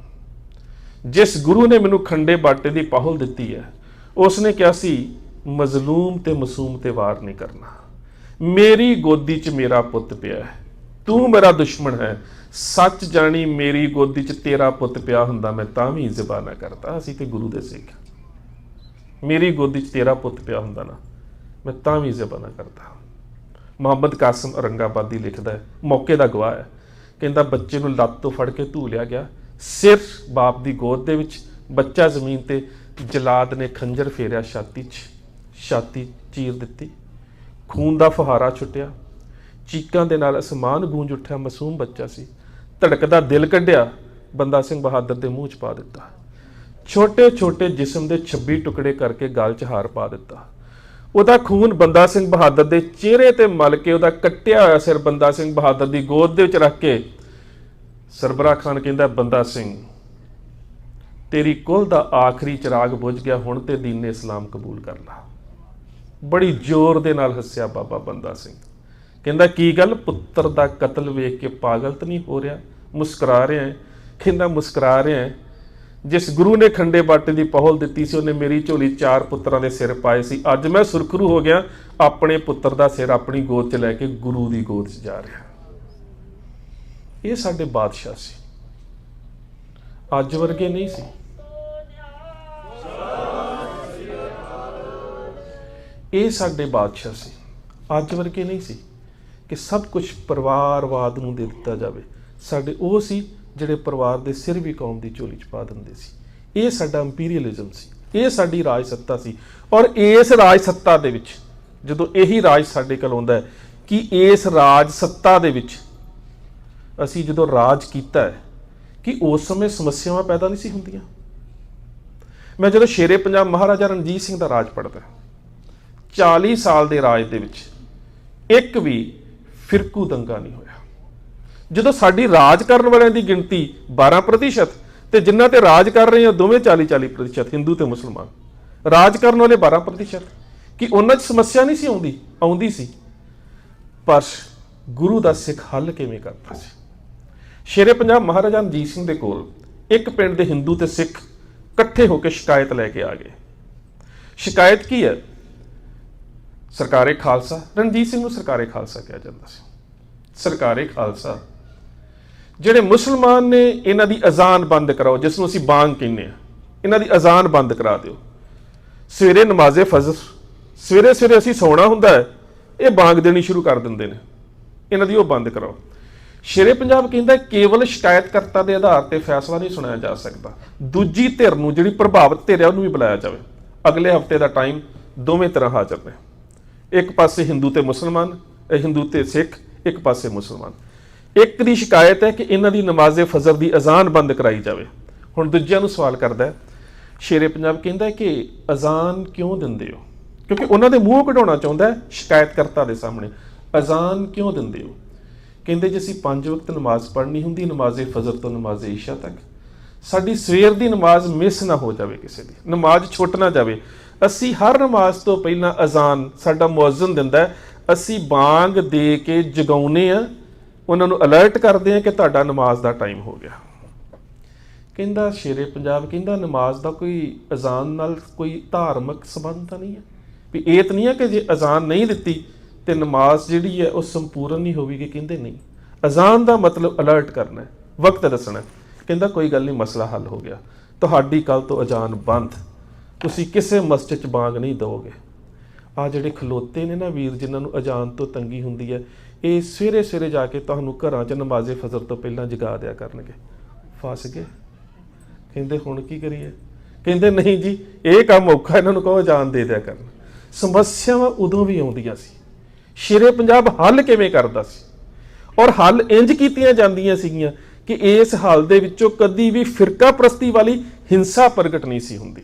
ਜਿਸ ਗੁਰੂ ਨੇ ਮੈਨੂੰ ਖੰਡੇ ਬਾਟੇ ਦੀ ਪਾਹਲ ਦਿੱਤੀ ਹੈ, ਉਸ ਨੇ ਕਿਹਾ ਸੀ ਮਜ਼ਲੂਮ ਤੇ ਮਸੂਮ ਤੇ ਵਾਰ ਨਹੀਂ ਕਰਨਾ। ਮੇਰੀ ਗੋਦੀ 'ਚ ਮੇਰਾ ਪੁੱਤ ਪਿਆ ਹੈ। ਤੂੰ ਮੇਰਾ ਦੁਸ਼ਮਣ ਹੈ। ਸੱਚ ਜਾਣੀ ਮੇਰੀ ਗੋਦੀ 'ਚ ਤੇਰਾ ਪੁੱਤ ਪਿਆ ਹੁੰਦਾ, ਮੈਂ ਤਾਂ ਵੀ ਜ਼ਬਾ ਨਾ ਕਰਦਾ। ਅਸੀਂ ਤੇ ਗੁਰੂ ਦੇ ਸਿੱਖ ਮੇਰੀ ਗੋਦੀ 'ਚ ਤੇਰਾ ਪੁੱਤ ਪਿਆ ਹੁੰਦਾ ਨਾ, ਮੈਂ ਤਾਂ ਵੀ ਜ਼ਬਾ ਨਾ ਕਰਦਾ। ਮੁਹੰਮਦ ਕਾਸਮ ਔਰੰਗਾਬਾਦੀ ਲਿਖਦਾ ਹੈ, ਮੌਕੇ ਦਾ ਗਵਾਹ ਹੈ। ਕਹਿੰਦਾ, ਬੱਚੇ ਨੂੰ ਲੱਤ ਤੋਂ ਫੜ ਕੇ ਧੂ ਲਿਆ ਗਿਆ। ਸਿਰ ਬਾਪ ਦੀ ਗੋਦ ਦੇ ਵਿੱਚ, ਬੱਚਾ ਜ਼ਮੀਨ ਤੇ ਜਲਾਦ ਨੇ ਖੰਜਰ ਫੇਰਿਆ ਛਾਤੀ 'ਚ। ਛਾਤੀ ਚੀਰ ਦਿੱਤੀ। ਖੂਨ ਦਾ ਫੁਹਾਰਾ ਛੁੱਟਿਆ। ਚੀਕਾਂ ਦੇ ਨਾਲ ਅਸਮਾਨ ਗੂੰਜ ਉੱਠਿਆ। ਮਾਸੂਮ ਬੱਚਾ ਸੀ। ਧੜਕਦਾ ਦਿਲ ਕੱਢਿਆ। ਬੰਦਾ ਸਿੰਘ ਬਹਾਦਰ ਦੇ ਮੂੰਹ 'ਚ ਪਾ ਦਿੱਤਾ। ਛੋਟੇ ਛੋਟੇ ਜਿਸਮ ਦੇ 26 ਟੁਕੜੇ ਕਰਕੇ ਗਲ 'ਚ ਹਾਰ ਪਾ ਦਿੱਤਾ। ਉਹਦਾ ਖੂਨ ਬੰਦਾ ਸਿੰਘ ਬਹਾਦਰ ਦੇ ਚਿਹਰੇ ਤੇ ਮਲ ਕੇ ਉਹਦਾ ਕੱਟਿਆ ਹੋਇਆ ਸਿਰ ਬੰਦਾ ਸਿੰਘ ਬਹਾਦਰ ਦੀ ਗੋਦ ਦੇ ਵਿੱਚ ਰੱਖ ਕੇ ਸਰਬਰਾ ਖਾਨ ਕਹਿੰਦਾ, ਬੰਦਾ ਸਿੰਘ, ਤੇਰੀ ਕੁਲ ਦਾ ਆਖਰੀ ਚਿਰਾਗ ਬੁਝ ਗਿਆ। ਹੁਣ ਤੇ ਦੀਨ ਇਸਲਾਮ ਕਬੂਲ ਕਰ ਲਾ। ਬੜੀ ਜ਼ੋਰ ਦੇ ਨਾਲ ਹੱਸਿਆ ਬਾਬਾ ਬੰਦਾ ਸਿੰਘ। ਕਹਿੰਦਾ, ਕੀ ਗੱਲ? ਪੁੱਤਰ ਦਾ ਕਤਲ ਵੇਖ ਕੇ ਪਾਗਲ ਤਾਂ ਨਹੀਂ ਹੋ ਰਿਹਾ? ਮੁਸਕਰਾ ਰਿਹਾ ਹੈ। ਕਹਿੰਦਾ, ਮੁਸਕਰਾ ਰਿਹਾ ਹੈ। ਜਿਸ ਗੁਰੂ ਨੇ ਖੰਡੇ ਬਾਟੇ ਦੀ ਪਹਲ ਦਿੱਤੀ ਸੀ, ਉਹਨੇ ਮੇਰੀ ਝੋਲੀ ਚਾਰ ਪੁੱਤਰਾਂ ਦੇ ਸਿਰ ਪਾਏ ਸੀ। ਅੱਜ ਮੈਂ ਸੁਰਖਰੂ ਹੋ ਗਿਆ। ਆਪਣੇ ਪੁੱਤਰ ਦਾ ਸਿਰ ਆਪਣੀ ਗੋਦ 'ਚ ਲੈ ਕੇ ਗੁਰੂ ਦੀ ਗੋਦ 'ਚ ਜਾ ਰਿਹਾ ਇਹ ਸਾਡੇ ਬਾਦਸ਼ਾਹ ਸੀ। ਅੱਜ ਵਰਗੇ ਨਹੀਂ ਸੀ। ਇਹ ਸਾਡੇ ਬਾਦਸ਼ਾਹ ਸੀ। ਅੱਜ ਵਰਗੇ ਨਹੀਂ ਸੀ ਕਿ ਸਭ ਕੁਝ ਪਰਿਵਾਰਵਾਦ ਨੂੰ ਦੇ ਦਿੱਤਾ ਜਾਵੇ। ਸਾਡੇ ਉਹ ਸੀ ਜਿਹੜੇ ਪਰਿਵਾਰ ਦੇ ਸਿਰ ਵੀ ਕੌਮ ਦੀ ਝੋਲੀ 'ਚ ਪਾ ਦਿੰਦੇ ਸੀ। ਇਹ ਸਾਡਾ ਇੰਪੀਰੀਅਲਿਜ਼ਮ ਸੀ। ਇਹ ਸਾਡੀ ਰਾਜ ਸੱਤਾ ਸੀ। ਔਰ ਇਸ ਰਾਜ ਸੱਤਾ ਦੇ ਵਿੱਚ, ਜਦੋਂ ਇਹੀ ਰਾਜ ਸਾਡੇ ਕੋਲ ਆਉਂਦਾ ਹੈ ਕਿ ਇਸ ਰਾਜ ਸੱਤਾ ਦੇ ਵਿੱਚ ਅਸੀਂ ਜਦੋਂ ਰਾਜ ਕੀਤਾ ਹੈ ਕਿ ਉਸ ਸਮੇਂ ਸਮੱਸਿਆਵਾਂ ਪੈਦਾ ਨਹੀਂ ਸੀ ਹੁੰਦੀਆਂ। ਮੈਂ ਜਦੋਂ ਸ਼ੇਰੇ ਪੰਜਾਬ ਮਹਾਰਾਜਾ ਰਣਜੀਤ ਸਿੰਘ ਦਾ ਰਾਜ ਪੜਦਾ 40 ਸਾਲ ਦੇ ਰਾਜ ਦੇ ਵਿੱਚ ਇੱਕ ਵੀ ਫਿਰਕੂ ਦੰਗਾ ਨਹੀਂ ਹੋਇਆ। ਜਦੋਂ ਸਾਡੀ ਰਾਜ ਕਰਨ ਵਾਲਿਆਂ ਦੀ ਗਿਣਤੀ 12% ਤੇ ਜਿਨ੍ਹਾਂ ਤੇ ਰਾਜ ਕਰ ਰਹੇ ਆ, ਦੋਵੇਂ 40-40% ਹਿੰਦੂ ਤੇ ਮੁਸਲਮਾਨ। ਰਾਜ ਕਰਨ ਵਾਲੇ 12% ਕਿ ਉਹਨਾਂ 'ਚ ਸਮੱਸਿਆ ਨਹੀਂ ਸੀ ਆਉਂਦੀ? ਆਉਂਦੀ ਸੀ। ਪਰ ਗੁਰੂ ਦਾ ਸਿੱਖ ਹੱਲ ਕਿਵੇਂ ਕਰਦਾ ਸੀ? ਸ਼ੇਰੇ ਪੰਜਾਬ ਮਹਾਰਾਜਾ ਰਣਜੀਤ ਸਿੰਘ ਦੇ ਕੋਲ ਇੱਕ ਪਿੰਡ ਦੇ ਹਿੰਦੂ ਤੇ ਸਿੱਖ ਇਕੱਠੇ ਹੋ ਕੇ ਸ਼ਿਕਾਇਤ ਲੈ ਕੇ ਆ ਗਏ। ਸ਼ਿਕਾਇਤ ਕੀ ਹੈ? ਸਰਕਾਰੇ ਖਾਲਸਾ, ਰਣਜੀਤ ਸਿੰਘ ਨੂੰ ਸਰਕਾਰੇ ਖਾਲਸਾ ਕਿਹਾ ਜਾਂਦਾ ਸੀ। ਸਰਕਾਰੇ ਖਾਲਸਾ। ਜਿਹੜੇ ਮੁਸਲਮਾਨ ਨੇ, ਇਹਨਾਂ ਦੀ ਅਜ਼ਾਨ ਬੰਦ ਕਰਾਓ, ਜਿਸ ਨੂੰ ਅਸੀਂ ਬਾਂਗ ਕਹਿੰਦੇ ਆ ਇਹਨਾਂ ਦੀ ਅਜ਼ਾਨ ਬੰਦ ਕਰਾ ਦਿਓ। ਸਵੇਰੇ ਨਮਾਜ਼ੇ ਫਜਰ, ਸਵੇਰੇ ਸਵੇਰੇ ਅਸੀਂ ਸੌਣਾ ਹੁੰਦਾ ਹੈ, ਇਹ ਬਾਂਗ ਦੇਣੀ ਸ਼ੁਰੂ ਕਰ ਦਿੰਦੇ ਨੇ। ਇਹਨਾਂ ਦੀ ਉਹ ਬੰਦ ਕਰਾਓ। ਸ਼ੇਰੇ ਪੰਜਾਬ ਕਹਿੰਦਾ ਕੇਵਲ ਸ਼ਿਕਾਇਤਕਰਤਾ ਦੇ ਆਧਾਰ ਤੇ ਫੈਸਲਾ ਨਹੀਂ ਸੁਣਾਇਆ ਜਾ ਸਕਦਾ। ਦੂਜੀ ਧਿਰ ਨੂੰ ਜਿਹੜੀ ਪ੍ਰਭਾਵਿਤ ਧਿਰ ਹੈ, ਉਹਨੂੰ ਵੀ ਬੁਲਾਇਆ ਜਾਵੇ। ਅਗਲੇ ਹਫ਼ਤੇ ਦਾ ਟਾਈਮ ਦੋਵੇਂ ਤਰ੍ਹਾਂ ਹਾਜ਼ਰ ਨੇ। ਇੱਕ ਪਾਸੇ ਹਿੰਦੂ ਤੇ ਮੁਸਲਮਾਨ ਹਿੰਦੂ ਤੇ ਸਿੱਖ, ਇੱਕ ਪਾਸੇ ਮੁਸਲਮਾਨ। ਇੱਕ ਦੀ ਸ਼ਿਕਾਇਤ ਹੈ ਕਿ ਇਹਨਾਂ ਦੀ ਨਮਾਜ਼ੇ ਫਜਰ ਦੀ ਅਜ਼ਾਨ ਬੰਦ ਕਰਾਈ ਜਾਵੇ। ਹੁਣ ਦੂਜਿਆਂ ਨੂੰ ਸਵਾਲ ਕਰਦਾ ਸ਼ੇਰੇ ਪੰਜਾਬ ਕਹਿੰਦਾ ਕਿ ਅਜ਼ਾਨ ਕਿਉਂ ਦਿੰਦੇ ਹੋ? ਕਿਉਂਕਿ ਉਹਨਾਂ ਦੇ ਮੂੰਹ ਕਢਾਉਣਾ ਚਾਹੁੰਦਾ ਸ਼ਿਕਾਇਤਕਰਤਾ ਦੇ ਸਾਹਮਣੇ। ਅਜ਼ਾਨ ਕਿਉਂ ਦਿੰਦੇ ਹੋ? ਕਹਿੰਦੇ ਜੇ, ਅਸੀਂ ਪੰਜ ਵਕਤ ਨਮਾਜ਼ ਪੜ੍ਹਨੀ ਹੁੰਦੀ, ਨਮਾਜ਼ੇ ਫਜਰ ਤੋਂ ਨਮਾਜ਼ੇ ਇਸ਼ਾ ਤੱਕ। ਸਾਡੀ ਸਵੇਰ ਦੀ ਨਮਾਜ਼ ਮਿਸ ਨਾ ਹੋ ਜਾਵੇ ਕਿਸੇ ਦੀ। ਨਮਾਜ਼ ਛੁੱਟ ਨਾ ਜਾਵੇ। ਅਸੀਂ ਹਰ ਨਮਾਜ਼ ਤੋਂ ਪਹਿਲਾਂ ਅਜ਼ਾਨ ਸਾਡਾ ਮੁਅੱਜ਼ਨ ਦਿੰਦਾ ਹੈ। ਅਸੀਂ ਬਾਂਗ ਦੇ ਕੇ ਜਗਾਉਨੇ ਆ ਉਹਨਾਂ ਨੂੰ ਅਲਰਟ ਕਰਦੇ ਆ ਕਿ ਤੁਹਾਡਾ ਨਮਾਜ਼ ਦਾ ਟਾਈਮ ਹੋ ਗਿਆ। ਕਹਿੰਦਾ ਸ਼ੇਰੇ ਪੰਜਾਬ, ਕਹਿੰਦਾ ਨਮਾਜ਼ ਦਾ ਕੋਈ ਅਜ਼ਾਨ ਨਾਲ ਕੋਈ ਧਾਰਮਿਕ ਸੰਬੰਧ ਤਾਂ ਨਹੀਂ ਹੈ? ਵੀ ਇਹ ਤਾਂ ਨਹੀਂ ਹੈ ਕਿ ਜੇ ਅਜ਼ਾਨ ਨਹੀਂ ਦਿੱਤੀ, ਤੇ ਨਮਾਜ਼ ਜਿਹੜੀ ਹੈ ਉਹ ਸੰਪੂਰਨ ਨਹੀਂ ਹੋਵੇਗੀ। ਕਹਿੰਦੇ ਨਹੀਂ। ਅਜ਼ਾਨ ਦਾ ਮਤਲਬ ਅਲਰਟ ਕਰਨਾ ਹੈ। ਵਕਤ ਦੱਸਣਾ ਹੈ। ਕਹਿੰਦਾ ਕੋਈ ਗੱਲ ਨਹੀਂ, ਮਸਲਾ ਹੱਲ ਹੋ ਗਿਆ। ਤੁਹਾਡੀ ਕੱਲ ਤੋਂ ਅਜ਼ਾਨ ਬੰਦ। ਤੁਸੀਂ ਕਿਸੇ ਮਸਜਿਦ 'ਚ ਬਾਂਗ ਨਹੀਂ ਦਿਓਗੇ ਆ ਜਿਹੜੇ ਖਲੋਤੇ ਨੇ ਨਾ ਵੀਰ, ਜਿਨ੍ਹਾਂ ਨੂੰ ਅਜ਼ਾਨ ਤੋਂ ਤੰਗੀ ਹੁੰਦੀ ਹੈ, ਇਹ ਸਵੇਰੇ ਸਵੇਰੇ ਜਾ ਕੇ ਤੁਹਾਨੂੰ ਘਰਾਂ 'ਚ ਨਮਾਜ਼ੇ ਫਜਰ ਤੋਂ ਪਹਿਲਾਂ ਜਗਾ ਦਿਆ ਕਰਨਗੇ। ਫਸ ਗਏ। ਕਹਿੰਦੇ, ਹੁਣ ਕੀ ਕਰੀਏ? ਕਹਿੰਦੇ, ਨਹੀਂ ਜੀ, ਇਹ ਕੰਮ ਔਖਾ, ਇਹਨਾਂ ਨੂੰ ਕਹੋ ਅਜਾਨ ਦੇ ਦਿਆ ਕਰਨ। ਸਮੱਸਿਆਵਾਂ ਉਦੋਂ ਵੀ ਆਉਂਦੀਆਂ ਸੀ। ਸ਼ੇਰੇ ਪੰਜਾਬ ਹੱਲ ਕਿਵੇਂ ਕਰਦਾ ਸੀ? ਔਰ ਹੱਲ ਇੰਜ ਕੀਤੀਆਂ ਜਾਂਦੀਆਂ ਸੀਗੀਆਂ ਕਿ ਇਸ ਹਾਲ ਦੇ ਵਿੱਚੋਂ ਕਦੀ ਵੀ ਫਿਰਕਾ ਪ੍ਰਸਤੀ ਵਾਲੀ ਹਿੰਸਾ ਪ੍ਰਗਟ ਨਹੀਂ ਸੀ ਹੁੰਦੀ।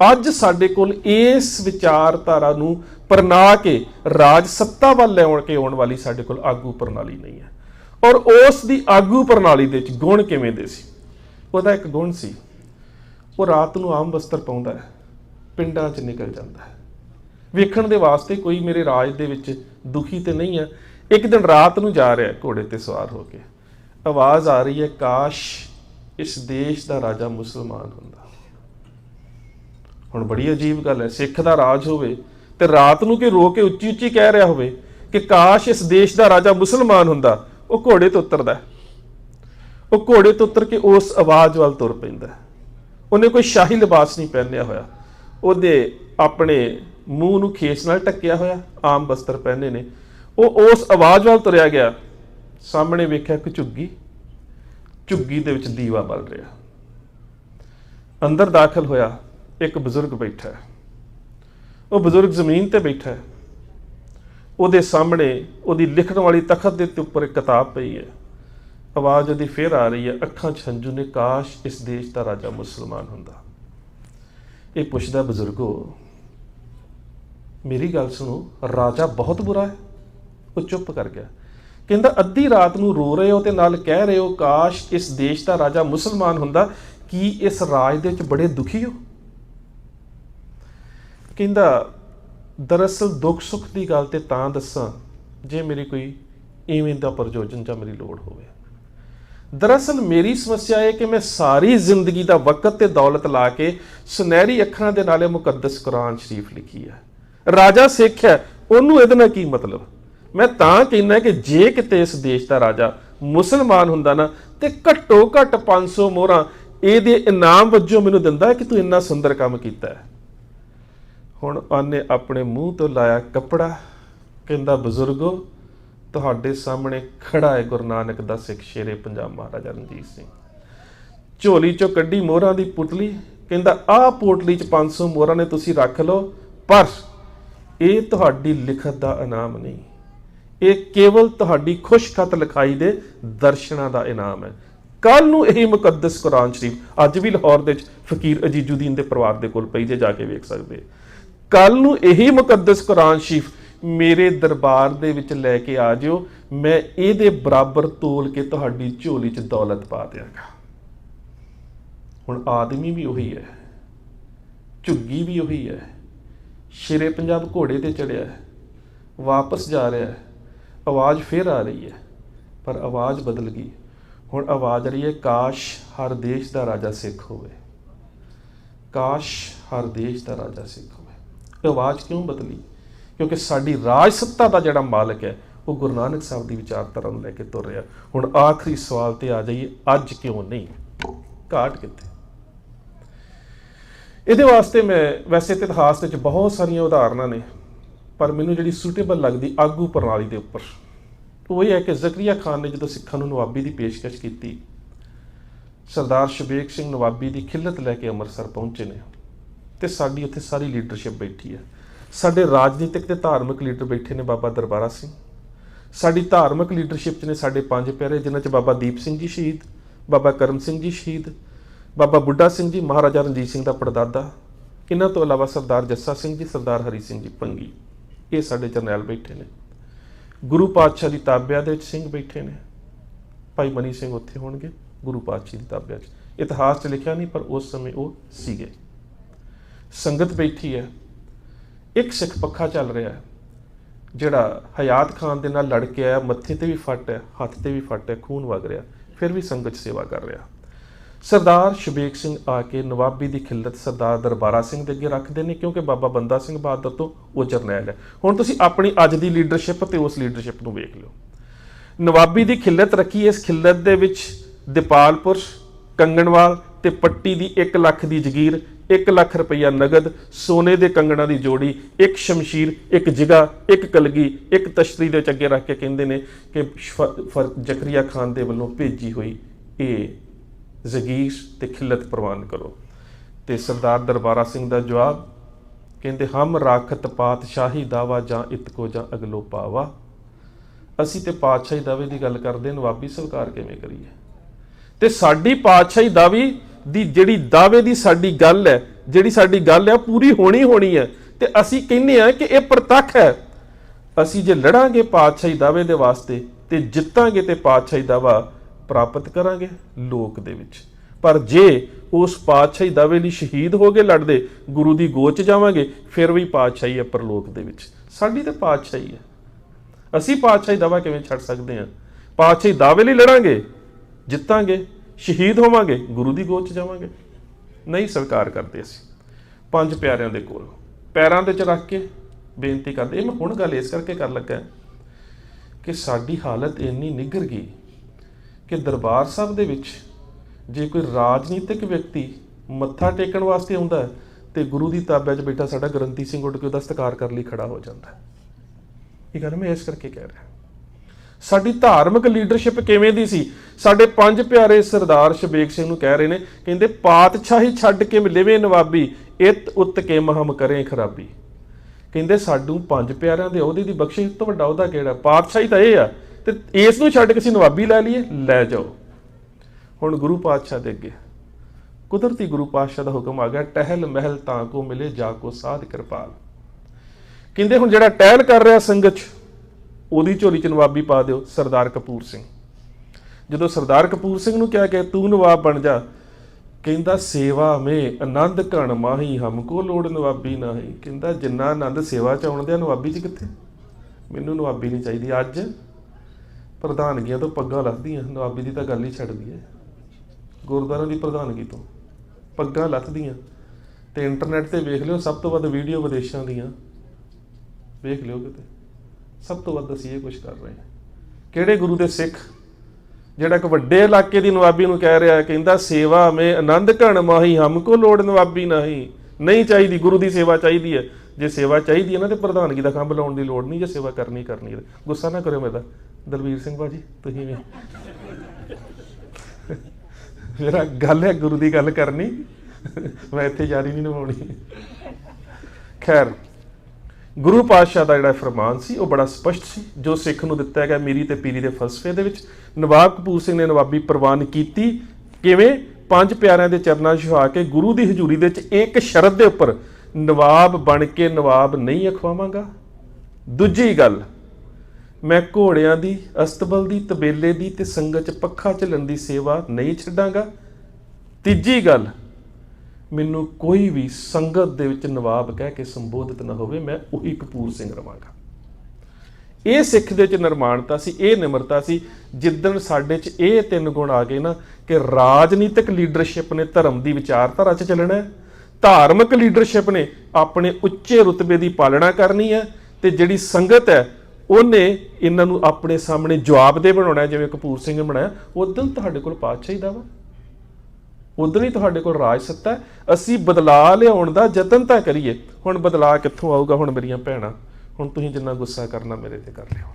ਅੱਜ ਸਾਡੇ ਕੋਲ ਇਸ ਵਿਚਾਰਧਾਰਾ ਨੂੰ ਪਰਨਾ ਕੇ, ਰਾਜ ਸੱਤਾ ਵੱਲ ਲਿਆਉਣ ਕੇ ਆਉਣ ਵਾਲੀ ਸਾਡੇ ਕੋਲ ਆਗੂ ਪ੍ਰਣਾਲੀ ਨਹੀਂ ਹੈ। ਔਰ ਉਸ ਦੀ ਆਗੂ ਪ੍ਰਣਾਲੀ ਦੇ ਵਿੱਚ ਗੁਣ ਕਿਵੇਂ ਦੇ ਸੀ? ਉਹਦਾ ਇੱਕ ਗੁਣ ਸੀ, ਉਹ ਰਾਤ ਨੂੰ ਆਮ ਵਸਤਰ ਪਾਉਂਦਾ ਹੈ, ਪਿੰਡਾਂ 'ਚ ਨਿਕਲ ਜਾਂਦਾ ਹੈ। ਵੇਖਣ ਦੇ ਵਾਸਤੇ ਕੋਈ ਮੇਰੇ ਰਾਜ ਦੇ ਵਿੱਚ ਦੁਖੀ ਤੇ ਨਹੀਂ ਹੈ। ਇੱਕ ਦਿਨ ਰਾਤ ਨੂੰ ਜਾ ਰਿਹਾ ਘੋੜੇ ਤੇ ਸਵਾਰ ਹੋ ਕੇ। ਆਵਾਜ਼ ਆ ਰਹੀ ਹੈ, ਕਾਸ਼ ਇਸ ਦੇਸ਼ ਦਾ ਰਾਜਾ ਮੁਸਲਮਾਨ ਹੁੰਦਾ। ਹੁਣ ਬੜੀ ਅਜੀਬ ਗੱਲ ਹੈ, ਸਿੱਖ ਦਾ ਰਾਜ ਹੋਵੇ ਤੇ ਰਾਤ ਨੂੰ ਕਿ ਰੋ ਕੇ ਉੱਚੀ ਉੱਚੀ ਕਹਿ ਰਿਹਾ ਹੋਵੇ ਕਿ ਕਾਸ਼ ਇਸ ਦੇਸ਼ ਦਾ ਰਾਜਾ ਮੁਸਲਮਾਨ ਹੁੰਦਾ, ਉਹ ਘੋੜੇ ਤੋਂ ਉਤਰਦਾ ਉਹ ਘੋੜੇ ਤੋਂ ਉਤਰ ਕੇ ਉਸ ਆਵਾਜ਼ ਵੱਲ ਤੁਰ ਪੈਂਦਾ ਉਹਨੇ ਕੋਈ ਸ਼ਾਹੀ ਲਿਬਾਸ ਨਹੀਂ ਪਹਿਨਿਆ ਹੋਇਆ। ਉਹਦੇ ਆਪਣੇ ਮੂੰਹ ਨੂੰ ਖੇਸ ਨਾਲ ਟੱਕਿਆ ਹੋਇਆ, ਆਮ ਬਸਤਰ ਪਹਿਨੇ ਨੇ। ਉਹ ਉਸ ਆਵਾਜ਼ ਵੱਲ ਤੁਰਿਆ ਗਿਆ। ਸਾਹਮਣੇ ਵੇਖਿਆ ਇੱਕ ਝੁੱਗੀ ਝੁੱਗੀ ਦੇ ਵਿੱਚ ਦੀਵਾ ਬਲ ਰਿਹਾ। ਅੰਦਰ ਦਾਖਲ ਹੋਇਆ ਇੱਕ ਬਜ਼ੁਰਗ ਬੈਠਾ ਹੈ। ਉਹ ਬਜ਼ੁਰਗ ਜ਼ਮੀਨ ਤੇ ਬੈਠਾ ਹੈ। ਉਹਦੇ ਸਾਹਮਣੇ ਉਹਦੀ ਲਿਖਣ ਵਾਲੀ ਤਖਤ ਦੇ ਉੱਪਰ ਇੱਕ ਕਿਤਾਬ ਪਈ ਹੈ। ਆਵਾਜ਼ ਉਹਦੀ ਫੇਰ ਆ ਰਹੀ ਹੈ, ਅੱਖਾਂ 'ਚ ਹੰਝੂ ਨੇ, ਕਾਸ਼ ਇਸ ਦੇਸ਼ ਦਾ ਰਾਜਾ ਮੁਸਲਮਾਨ ਹੁੰਦਾ। ਇਹ ਪੁੱਛਦਾ, ਬਜ਼ੁਰਗੋ, ਮੇਰੀ ਗੱਲ ਸੁਣੋ, ਰਾਜਾ ਬਹੁਤ ਬੁਰਾ ਹੈ? ਉਹ ਚੁੱਪ ਕਰ ਗਿਆ। ਕਹਿੰਦਾ ਅੱਧੀ ਰਾਤ ਨੂੰ ਰੋ ਰਹੇ ਹੋ ਤੇ ਨਾਲ ਕਹਿ ਰਹੇ ਹੋ, ਕਾਸ਼ ਇਸ ਦੇਸ਼ ਦਾ ਰਾਜਾ ਮੁਸਲਮਾਨ ਹੁੰਦਾ, ਕੀ ਇਸ ਰਾਜ ਦੇ ਵਿੱਚ ਬੜੇ ਦੁਖੀ ਹੋ? ਕਹਿੰਦਾ, ਦਰਅਸਲ ਦੁੱਖ ਸੁੱਖ ਦੀ ਗੱਲ ਤੇ ਤਾਂ ਦੱਸਾਂ, ਜੇ ਮੇਰੀ ਕੋਈ ਇਵੇਂ ਦਾ ਪ੍ਰਯੋਜਨ ਜਾਂ ਮੇਰੀ ਲੋੜ ਹੋਵੇ। ਦਰਅਸਲ ਮੇਰੀ ਸਮੱਸਿਆ ਇਹ ਕਿ ਮੈਂ ਸਾਰੀ ਜ਼ਿੰਦਗੀ ਦਾ ਵਕਤ ਤੇ ਦੌਲਤ ਲਾ ਕੇ ਸੁਨਹਿਰੀ ਅੱਖਰਾਂ ਦੇ ਨਾਲੇ ਮੁਕੱਦਸ ਕੁਰਾਨ ਸ਼ਰੀਫ ਲਿਖੀ ਹੈ। ਰਾਜਾ ਸਿੱਖ ਹੈ, ਉਹਨੂੰ ਇਹਦੇ ਨਾਲ ਕੀ ਮਤਲਬ? ਮੈਂ ਤਾਂ ਕਹਿੰਦਾ ਕਿ ਜੇ ਕਿਤੇ ਇਸ ਦੇਸ਼ ਦਾ ਰਾਜਾ ਮੁਸਲਮਾਨ ਹੁੰਦਾ ਨਾ, ਤੇ ਘੱਟੋ ਘੱਟ 500 ਮੋਹਰਾਂ ਇਹਦੇ ਇਨਾਮ ਵਜੋਂ ਮੈਨੂੰ ਦਿੰਦਾ ਕਿ ਤੂੰ ਇੰਨਾ ਸੁੰਦਰ ਕੰਮ ਕੀਤਾ ਹੈ। ਹੁਣ ਉਹਨੇ ਆਪਣੇ ਮੂੰਹ ਤੋਂ ਲਾਇਆ ਕੱਪੜਾ, ਕਹਿੰਦਾ, ਬਜ਼ੁਰਗੋ, ਤੁਹਾਡੇ ਸਾਹਮਣੇ ਖੜਾ ਹੈ ਗੁਰੂ ਨਾਨਕ ਦਾ ਸਿੱਖ ਸ਼ੇਰੇ ਪੰਜਾਬ ਮਹਾਰਾਜਾ ਰਣਜੀਤ ਸਿੰਘ। ਝੋਲੀ ਚੋਂ ਕੱਢੀ ਮੋਹਰਾਂ ਦੀ ਪੁਤਲੀ, ਕਹਿੰਦਾ, ਆਹ ਪੋਟਲੀ ਚ 500 ਮੋਹਰਾਂ ਨੇ ਤੁਸੀਂ ਰੱਖ ਲਓ, ਪਰ ਇਹ ਤੁਹਾਡੀ ਲਿਖਤ ਦਾ ਇਨਾਮ ਨਹੀਂ। ਇਹ ਕੇਵਲ ਤੁਹਾਡੀ ਖੁਸ਼ਖਤ ਲਿਖਾਈ ਦੇ ਦਰਸ਼ਨਾਂ ਦਾ ਇਨਾਮ ਹੈ। ਕੱਲ ਨੂੰ ਇਹ ਮੁਕੱਦਸ ਕੁਰਾਨ ਸ਼ਰੀਫ, ਅੱਜ ਵੀ ਲਾਹੌਰ ਦੇ ਵਿੱਚ ਫਕੀਰ ਅਜੀਜੁਦੀਨ ਦੇ ਪਰਿਵਾਰ ਦੇ ਕੋਲ ਪਈ ਜੇ, ਜਾ ਕੇ ਵੇਖ ਸਕਦੇ। ਕੱਲ ਨੂੰ ਇਹੀ ਮੁਕੱਦਸ ਕੁਰਾਨ ਸ਼ਰੀਫ ਮੇਰੇ ਦਰਬਾਰ ਦੇ ਵਿੱਚ ਲੈ ਕੇ ਆ ਜਿਓ, ਮੈਂ ਇਹਦੇ ਬਰਾਬਰ ਤੋਲ ਕੇ ਤੁਹਾਡੀ ਝੋਲੀ 'ਚ ਦੌਲਤ ਪਾ ਦਿਆਂਗਾ। ਹੁਣ ਆਦਮੀ ਵੀ ਉਹੀ ਹੈ, ਝੁੱਗੀ ਵੀ ਉਹੀ ਹੈ, ਸ਼ੇਰੇ ਪੰਜਾਬ ਘੋੜੇ ਤੇ ਚੜਿਆ ਹੈ, ਵਾਪਸ ਜਾ ਰਿਹਾ ਹੈ। ਆਵਾਜ਼ ਫੇਰ ਆ ਰਹੀ ਹੈ, ਪਰ ਆਵਾਜ਼ ਬਦਲ ਗਈ। ਹੁਣ ਆਵਾਜ਼ ਆ ਰਹੀ ਹੈ, ਕਾਸ਼ ਹਰ ਦੇਸ਼ ਦਾ ਰਾਜਾ ਸਿੱਖ ਹੋਵੇ। ਕਾਸ਼ ਹਰ ਦੇਸ਼ ਦਾ ਰਾਜਾ ਸਿੱਖ ਹੋਵੇ। ਆਵਾਜ਼ ਕਿਉਂ ਬਦਲੀ? ਕਿਉਂਕਿ ਸਾਡੀ ਰਾਜ ਸੱਤਾ ਦਾ ਜਿਹੜਾ ਮਾਲਕ ਹੈ, ਉਹ ਗੁਰੂ ਨਾਨਕ ਸਾਹਿਬ ਦੀ ਵਿਚਾਰਧਾਰਾ ਨੂੰ ਲੈ ਕੇ ਤੁਰ ਰਿਹਾ। ਹੁਣ ਆਖਰੀ ਸਵਾਲ ਤੇ ਆ ਜਾਈਏ, ਅੱਜ ਕਿਉਂ ਨਹੀਂ? ਘਾਟ ਕਿੱਥੇ? ਇਹਦੇ ਵਾਸਤੇ ਮੈਂ, ਵੈਸੇ ਤੇ ਇਤਿਹਾਸ ਵਿੱਚ ਬਹੁਤ ਸਾਰੀਆਂ ਉਦਾਹਰਨਾਂ ਨੇ। ਪਰ ਮੈਨੂੰ ਜਿਹੜੀ ਸੂਟੇਬਲ ਲੱਗਦੀ ਆਗੂ ਪ੍ਰਣਾਲੀ ਦੇ ਉੱਪਰ। ਉਹ ਇਹ ਹੈ ਕਿ ਜ਼ਕਰੀਆ ਖਾਨ ਨੇ ਜਦੋਂ ਸਿੱਖਾਂ ਨੂੰ ਨਵਾਬੀ ਦੀ ਪੇਸ਼ਕਸ਼ ਕੀਤੀ, ਸਰਦਾਰ ਸ਼ਬੇਕ ਸਿੰਘ ਨਵਾਬੀ ਦੀ ਖਿੱਲਤ ਲੈ ਕੇ ਅੰਮ੍ਰਿਤਸਰ ਪਹੁੰਚੇ ਨੇ ਤੇ ਸਾਡੀ ਉੱਥੇ ਸਾਰੀ ਲੀਡਰਸ਼ਿਪ ਬੈਠੀ ਹੈ। ਸਾਡੇ ਰਾਜਨੀਤਿਕ ਤੇ ਧਾਰਮਿਕ ਲੀਡਰ ਬੈਠੇ ਨੇ ਬਾਬਾ ਦਰਬਾਰਾ ਸਿੰਘ। ਸਾਡੀ ਧਾਰਮਿਕ ਲੀਡਰਸ਼ਿਪ 'ਚ ਨੇ ਸਾਡੇ ਪੰਜ ਪਿਆਰੇ, ਜਿਨ੍ਹਾਂ 'ਚ ਬਾਬਾ ਦੀਪ ਸਿੰਘ ਜੀ ਸ਼ਹੀਦ, ਬਾਬਾ ਕਰਮ ਸਿੰਘ ਜੀ ਸ਼ਹੀਦ, ਬਾਬਾ ਬੁੱਢਾ ਸਿੰਘ ਜੀ, ਮਹਾਰਾਜਾ ਰਣਜੀਤ ਸਿੰਘ ਦਾ ਪੜਦਾਦਾ ਇਹਨਾਂ ਤੋਂ ਇਲਾਵਾ ਸਰਦਾਰ ਜੱਸਾ ਸਿੰਘ ਜੀ, ਸਰਦਾਰ ਹਰੀ ਸਿੰਘ ਜੀ ਪੰਗੀ। ਇਹ ਸਾਡੇ ਜਰਨੈਲ ਬੈਠੇ ਨੇ। ਗੁਰੂ ਪਾਤਸ਼ਾਹ ਦੀ ਤਾਬਿਆ ਦੇ ਵਿੱਚ ਸਿੰਘ ਬੈਠੇ ਨੇ। ਭਾਈ ਮਨੀ ਸਿੰਘ ਉੱਥੇ ਹੋਣਗੇ, ਗੁਰੂ ਪਾਤਸ਼ਾਹ ਦੀ ਤਾਬਿਆ 'ਚ ਇਤਿਹਾਸ 'ਚ ਲਿਖਿਆ ਨਹੀਂ, ਪਰ ਉਸ ਸਮੇਂ ਉਹ ਸੀਗੇ। ਸੰਗਤ ਬੈਠੀ ਹੈ। ਇੱਕ ਸਿੱਖ ਪੱਖਾ ਚੱਲ ਰਿਹਾ ਹੈ, ਜਿਹੜਾ ਹਯਾਤ ਖਾਨ ਦੇ ਨਾਲ ਲੜ ਕੇ ਆਇਆ, ਮੱਥੇ ਤੇ ਵੀ ਫੱਟ ਹੈ, ਹੱਥ ਤੇ ਵੀ ਫੱਟ ਹੈ, ਖੂਨ ਵਗ ਰਿਹਾ, ਫਿਰ ਵੀ ਸੰਗਤ ਸੇਵਾ ਕਰ ਰਿਹਾ। ਸਰਦਾਰ ਸ਼ਬੀਕ ਸਿੰਘ ਆ ਕੇ ਨਵਾਬੀ ਦੀ ਖਿੱਲਤ ਸਰਦਾਰ ਦਰਬਾਰਾ ਸਿੰਘ ਦੇ ਅੱਗੇ ਰੱਖਦੇ ਨੇ, ਕਿਉਂਕਿ ਬਾਬਾ ਬੰਦਾ ਸਿੰਘ ਬਹਾਦਰ ਤੋਂ ਉਹ ਜਰਨੈਲ ਹੈ ਹੁਣ ਤੁਸੀਂ ਆਪਣੀ ਅੱਜ ਦੀ ਲੀਡਰਸ਼ਿਪ ਤੇ ਉਸ ਲੀਡਰਸ਼ਿਪ ਨੂੰ ਵੇਖ ਲਿਓ। ਨਵਾਬੀ ਦੀ ਖਿੱਲਤ ਰੱਖੀ, ਇਸ ਖਿੱਲਤ ਦੇ ਵਿੱਚ ਦੀਪਾਲਪੁਰ, ਕੰਗਣਵਾਲ ਤੇ ਪੱਟੀ ਦੀ 1 ਲੱਖ ਦੀ ਜਗੀਰ 1 ਲੱਖ ਰੁਪਈਆ ਨਗਦ, ਸੋਨੇ ਦੇ ਕੰਗਣਾ ਦੀ ਜੋੜੀ, ਇੱਕ ਸ਼ਮਸ਼ੀਰ, ਇੱਕ ਜਿਗਾ, ਇੱਕ ਕਲਗੀ, ਇੱਕ ਤਸ਼ਤਰੀ ਦੇ ਵਿੱਚ ਅੱਗੇ ਰੱਖ ਕੇ ਕਹਿੰਦੇ ਨੇ ਕਿ ਫਰ- ਜ਼ਕਰੀਆ ਖਾਨ ਦੇ ਵੱਲੋਂ ਭੇਜੀ ਹੋਈ ਇਹ ਜ਼ਗੀਰ ਤੇ ਖਿਲਤ ਪ੍ਰਵਾਨ ਕਰੋ। ਤੇ ਸਰਦਾਰ ਦਰਬਾਰਾ ਸਿੰਘ ਦਾ ਜਵਾਬ, ਕਹਿੰਦੇ, ਹਮ ਰਾਖਤ ਪਾਤਸ਼ਾਹੀ ਦਾਵਾ ਜਾਂ ਇਤਕੋ ਜਾਂ ਅਗਲੋ ਪਾਵਾ। ਅਸੀਂ ਤੇ ਪਾਤਸ਼ਾਹੀ ਦਾਵੇ ਦੀ ਗੱਲ ਕਰਦੇ ਨਵਾਬੀ ਸਵੀਕਾਰ ਕਿਵੇਂ ਕਰੀਏ? ਤੇ ਸਾਡੀ ਪਾਤਸ਼ਾਹੀ ਦਾਵੀ ਦੀ ਜਿਹੜੀ ਦਾਅਵੇ ਦੀ ਸਾਡੀ ਗੱਲ ਹੈ, ਜਿਹੜੀ ਸਾਡੀ ਗੱਲ ਹੈ ਪੂਰੀ ਹੋਣੀ ਹੋਣੀ ਹੈ। ਤੇ ਅਸੀਂ ਕਹਿੰਦੇ ਆ ਕਿ ਇਹ ਪ੍ਰਤੱਖ ਹੈ। ਅਸੀਂ ਜੇ ਲੜਾਂਗੇ ਪਾਤਸ਼ਾਹੀ ਦਾਅਵੇ ਦੇ ਵਾਸਤੇ ਤੇ ਜਿੱਤਾਂਗੇ ਤੇ ਪਾਤਸ਼ਾਹੀ ਦਾਵਾ ਪ੍ਰਾਪਤ ਕਰਾਂਗੇ ਲੋਕ ਦੇ ਵਿੱਚ। ਪਰ ਜੇ ਉਸ ਪਾਤਸ਼ਾਹੀ ਦਾਅਵੇ ਲਈ ਸ਼ਹੀਦ ਹੋ ਕੇ ਲੜਦੇ, ਗੁਰੂ ਦੀ ਗੋਚ 'ਚ ਜਾਵਾਂਗੇ, ਫਿਰ ਵੀ ਪਾਤਸ਼ਾਹੀ ਹੈ ਪਰਲੋਕ ਦੇ ਵਿੱਚ। ਸਾਡੀ ਤੇ ਪਾਤਸ਼ਾਹੀ ਹੈ। ਅਸੀਂ ਪਾਤਸ਼ਾਹੀ ਦਾਵਾ ਕਿਵੇਂ ਛੱਡ ਸਕਦੇ ਹਾਂ? ਪਾਤਸ਼ਾਹੀ ਦਾਅਵੇ ਲਈ ਲੜਾਂਗੇ, ਜਿੱਤਾਂਗੇ, ਸ਼ਹੀਦ ਹੋਵਾਂਗੇ, ਗੁਰੂ ਦੀ ਗੋਚ 'ਚ ਜਾਵਾਂਗੇ। ਨਹੀਂ ਸਵੀਕਾਰ ਕਰਦੇ ਅਸੀਂ। ਪੰਜ ਪਿਆਰਿਆਂ ਦੇ ਕੋਲ। ਪੈਰਾਂ ਦੇ ਚ ਰੱਖ ਕੇ ਬੇਨਤੀ ਕਰਦੇ ਇਹ ਮੈਂ ਹੁਣ ਗੱਲ ਇਸ ਕਰਕੇ ਕਰ ਲੱਗਾ ਕਿ ਸਾਡੀ ਹਾਲਤ ਇੰਨੀ ਨਿੱਘਰ ਗਈ ਕਿ ਦਰਬਾਰ ਸਾਹਿਬ ਦੇ ਵਿੱਚ ਜੇ ਕੋਈ ਰਾਜਨੀਤਿਕ ਵਿਅਕਤੀ ਮੱਥਾ ਟੇਕਣ ਵਾਸਤੇ ਆਉਂਦਾ ਹੈ, ਤੇ ਗੁਰੂ ਦੀ ਤਾਬਿਆਂ 'ਚ ਬੈਠਾ ਸਾਡਾ ਗ੍ਰੰਥੀ ਸਿੰਘ ਉੱਠ ਕੇ ਉਹਦਾ ਸਤਿਕਾਰ ਕਰਨ ਲਈ ਖੜਾ ਹੋ ਜਾਂਦਾ ਇਹ ਗੱਲ ਮੈਂ ਇਸ ਕਰਕੇ ਕਹਿ ਰਿਹਾ। ਸਾਡੀ ਧਾਰਮਿਕ ਲੀਡਰਸ਼ਿਪ ਕਿਵੇਂ ਦੀ ਸੀ? ਸਾਡੇ ਪੰਜ ਪਿਆਰੇ ਸਰਦਾਰ ਸ਼ਬੇਕ ਸਿੰਘ ਨੂੰ ਕਹਿ ਰਹੇ ਨੇ ਕਹਿੰਦੇ ਪਾਤਸ਼ਾਹੀ ਛੱਡ ਕੇ ਮਿਲੇਵੇਂ ਨਵਾਬੀ ਇਤ ਉਤ ਕੇ ਮਹਮ ਕਰੇ ਖਰਾਬੀ। ਕਹਿੰਦੇ ਸਾਡੂ ਪੰਜ ਪਿਆਰਿਆਂ ਦੇ ਅਹੁਦੇ ਦੀ ਬਖਸ਼ਿਸ਼ ਤੋਂ ਵੱਡਾ ਅਹੁਦਾ ਕਿਹੜਾ? ਪਾਤਸ਼ਾਹੀ ਤਾਂ ਇਹ ਆ ਤੇ ਇਸ ਨੂੰ ਛੱਡ ਕੇ ਅਸੀਂ ਨਵਾਬੀ ਲੈ ਲਈਏ, ਲੈ ਜਾਓ। ਹੁਣ ਗੁਰੂ ਪਾਤਸ਼ਾਹ ਦੇ ਅੱਗੇ। ਕੁਦਰਤੀ ਗੁਰੂ ਪਾਤਸ਼ਾਹ ਦਾ ਹੁਕਮ ਆ ਗਿਆ, ਟਹਿਲ ਮਹਿਲ ਤਾਂ ਕੋ ਮਿਲੇ, ਜਾ ਕੋ ਸਾਧ ਕਿਰਪਾਲ। ਕਹਿੰਦੇ ਹੁਣ ਜਿਹੜਾ ਟਹਿਲ ਕਰ ਰਿਹਾ ਸੰਗਤ 'ਚ, ਉਹਦੀ ਝੋਲੀ 'ਚ ਨਵਾਬੀ ਪਾ ਦਿਓ, ਸਰਦਾਰ ਕਪੂਰ ਸਿੰਘ। ਜਦੋਂ ਸਰਦਾਰ ਕਪੂਰ ਸਿੰਘ ਨੂੰ ਕਿਹਾ ਕਿ ਤੂੰ ਨਵਾਬ ਬਣ ਜਾ। ਕਹਿੰਦਾ, ਸੇਵਾ ਮੇ ਆਨੰਦ ਘਣ ਮਾਹੀ, ਹਮਕੋ ਲੋੜ ਨਵਾਬੀ ਨਹੀਂ। ਕਹਿੰਦਾ, ਜਿੰਨਾ ਆਨੰਦ ਸੇਵਾ ਚ ਆਉਣ ਦਿਆ, ਨਵਾਬੀ ਚ ਕਿੱਥੇ? ਮੈਨੂੰ ਨਵਾਬੀ ਨਹੀਂ ਚਾਹੀਦੀ। ਅੱਜ ਪ੍ਰਧਾਨਗੀਆਂ ਤੋਂ ਪੱਗਾਂ ਲੱਥਦੀਆਂ, ਨਵਾਬੀ ਦੀ ਤਾਂ ਗੱਲ ਹੀ ਛੱਡਦੀ ਹੈ ਗੁਰਦੁਆਰਿਆਂ ਦੀ ਪ੍ਰਧਾਨਗੀ ਤੋਂ ਪੱਗਾਂ ਲੱਥਦੀਆਂ। ਤੇ ਇੰਟਰਨੈਟ ਤੇ ਵੇਖ ਲਿਓ, ਸਭ ਤੋਂ ਵੱਧ ਵੀਡੀਓ ਵਿਦੇਸ਼ਾਂ ਦੀਆਂ। ਵੇਖ ਲਿਓ ਕਿਤੇ। ਸਭ ਤੋਂ ਵੱਧ ਅਸੀਂ ਇਹ ਕੁਝ ਕਰ ਰਹੇ ਹਾਂ। ਕਿਹੜੇ ਗੁਰੂ ਦੇ ਸਿੱਖ? ਜਿਹੜਾ ਇੱਕ ਵੱਡੇ ਇਲਾਕੇ ਦੀ ਨਵਾਬੀ ਨੂੰ ਕਹਿ ਰਿਹਾ ਕਹਿੰਦਾ, ਸੇਵਾ ਮੇ ਆਨੰਦ ਘਣ ਮਾਹੀ, ਹਮਕੋ ਲੋੜ ਨਵਾਬੀ ਨਹੀਂ। ਨਹੀਂ ਚਾਹੀਦੀ, ਗੁਰੂ ਦੀ ਸੇਵਾ ਚਾਹੀਦੀ ਹੈ। ਜੇ ਸੇਵਾ ਚਾਹੀਦੀ ਹੈ ਨਾ, ਤੇ ਪ੍ਰਧਾਨਗੀ ਦਾ ਖੰਭ ਲਾਉਣ ਦੀ ਲੋੜ ਨਹੀਂ, ਜੇ ਸੇਵਾ ਕਰਨੀ ਕਰਨੀ ਗੁੱਸਾ ਨਾ ਕਰਿਓ ਮੇਰਾ ਦਲਵੀਰ ਸਿੰਘ ਬਾਜੀ ਤੁਸੀਂ ਵੀ। ਮੇਰਾ ਗੱਲ ਹੈ, ਗੁਰੂ ਦੀ ਗੱਲ ਕਰਨੀ। ਮੈਂ ਇੱਥੇ ਜਾਰੀ ਨਹੀਂ ਨਿਭਾਉਣੀ। ਖੈਰ, ਗੁਰੂ ਪਾਤਸ਼ਾਹ ਦਾ ਜਿਹੜਾ ਫਰਮਾਨ ਸੀ, ਉਹ ਬੜਾ ਸਪਸ਼ਟ ਸੀ, ਜੋ ਸਿੱਖ ਨੂੰ ਦਿੱਤਾ ਗਿਆ ਮੀਰੀ ਤੇ ਪੀਰੀ ਦੇ ਫਲਸਫੇ ਦੇ ਵਿੱਚ। ਨਵਾਬ ਕਪੂਰ ਸਿੰਘ ਨੇ ਨਵਾਬੀ ਪ੍ਰਵਾਨ ਕੀਤੀ। ਕਿਵੇਂ? ਪੰਜ ਪਿਆਰਿਆਂ ਦੇ ਚਰਨਾਂ 'ਚ ਛੁਹਾ ਕੇ ਗੁਰੂ ਦੀ ਹਜ਼ੂਰੀ ਦੇ ਵਿੱਚ ਇੱਕ ਸ਼ਰਤ ਦੇ ਉੱਪਰ ਨਵਾਬ ਬਣ ਕੇ ਨਵਾਬ ਨਹੀਂ ਅਖਵਾਵਾਂਗਾ। ਦੂਜੀ ਗੱਲ ਮੈਂ ਘੋੜਿਆਂ ਦੀ, ਅਸਤਬਲ ਦੀ, ਤਬੇਲੇ ਦੀ ਤੇ ਸੰਗਤ 'ਚ ਪੱਖਾ ਝੱਲਣ ਦੀ ਸੇਵਾ ਨਹੀਂ ਛੱਡਾਂਗਾ। ਤੀਜੀ ਗੱਲ, ਮੈਨੂੰ ਕੋਈ ਵੀ ਸੰਗਤ ਦੇ ਵਿੱਚ ਨਵਾਬ ਕਹਿ ਕੇ ਸੰਬੋਧਿਤ ਨਾ ਹੋਵੇ, ਮੈਂ ਉਹੀ ਕਪੂਰ ਸਿੰਘ ਰਵਾਂਗਾ। ਇਹ ਸਿੱਖ ਦੇ ਚ ਨਿਰਮਾਣਤਾ ਸੀ, ਇਹ ਨਿਮਰਤਾ ਸੀ। ਜਿੱਦਣ ਸਾਡੇ ਚ ਇਹ ਤਿੰਨ ਗੁਣ ਆ ਗਏ ਨਾ ਕਿ ਰਾਜਨੀਤਿਕ ਲੀਡਰਸ਼ਿਪ ਨੇ ਧਰਮ ਦੀ ਵਿਚਾਰਧਾਰਾ ਚ ਚੱਲਣਾ ਹੈ, ਧਾਰਮਿਕ ਲੀਡਰਸ਼ਿਪ ਨੇ ਆਪਣੇ ਉੱਚੇ ਰੁਤਬੇ ਦੀ ਪਾਲਣਾ ਕਰਨੀ ਹੈ ਤੇ ਜਿਹੜੀ ਸੰਗਤ ਹੈ ਉਹਨੇ ਇਹਨਾਂ ਨੂੰ ਆਪਣੇ ਸਾਹਮਣੇ ਜਵਾਬਦੇ ਬਣਾਉਣਾ ਜਿਵੇਂ ਕਪੂਰ ਸਿੰਘ ਨੇ ਬਣਾਇਆ ਉਦੋਂ ਤੁਹਾਡੇ ਕੋਲ ਪਾਤਸ਼ਾਹੀ ਦਾ ਵਾ। ਉਦੋਂ ਹੀ ਤੁਹਾਡੇ ਕੋਲ ਰਾਜ ਸੱਤਾ ਅਸੀਂ ਬਦਲਾਅ ਲਿਆਉਣ ਦਾ ਯਤਨ ਤਾਂ ਕਰੀਏ। ਹੁਣ ਬਦਲਾਅ ਕਿੱਥੋਂ ਆਊਗਾ ਹੁਣ ਮੇਰੀਆਂ ਭੈਣਾਂ? ਹੁਣ ਤੁਸੀਂ ਜਿੰਨਾ ਗੁੱਸਾ ਕਰਨਾ ਮੇਰੇ ਤੇ ਕਰ ਲਿਓ।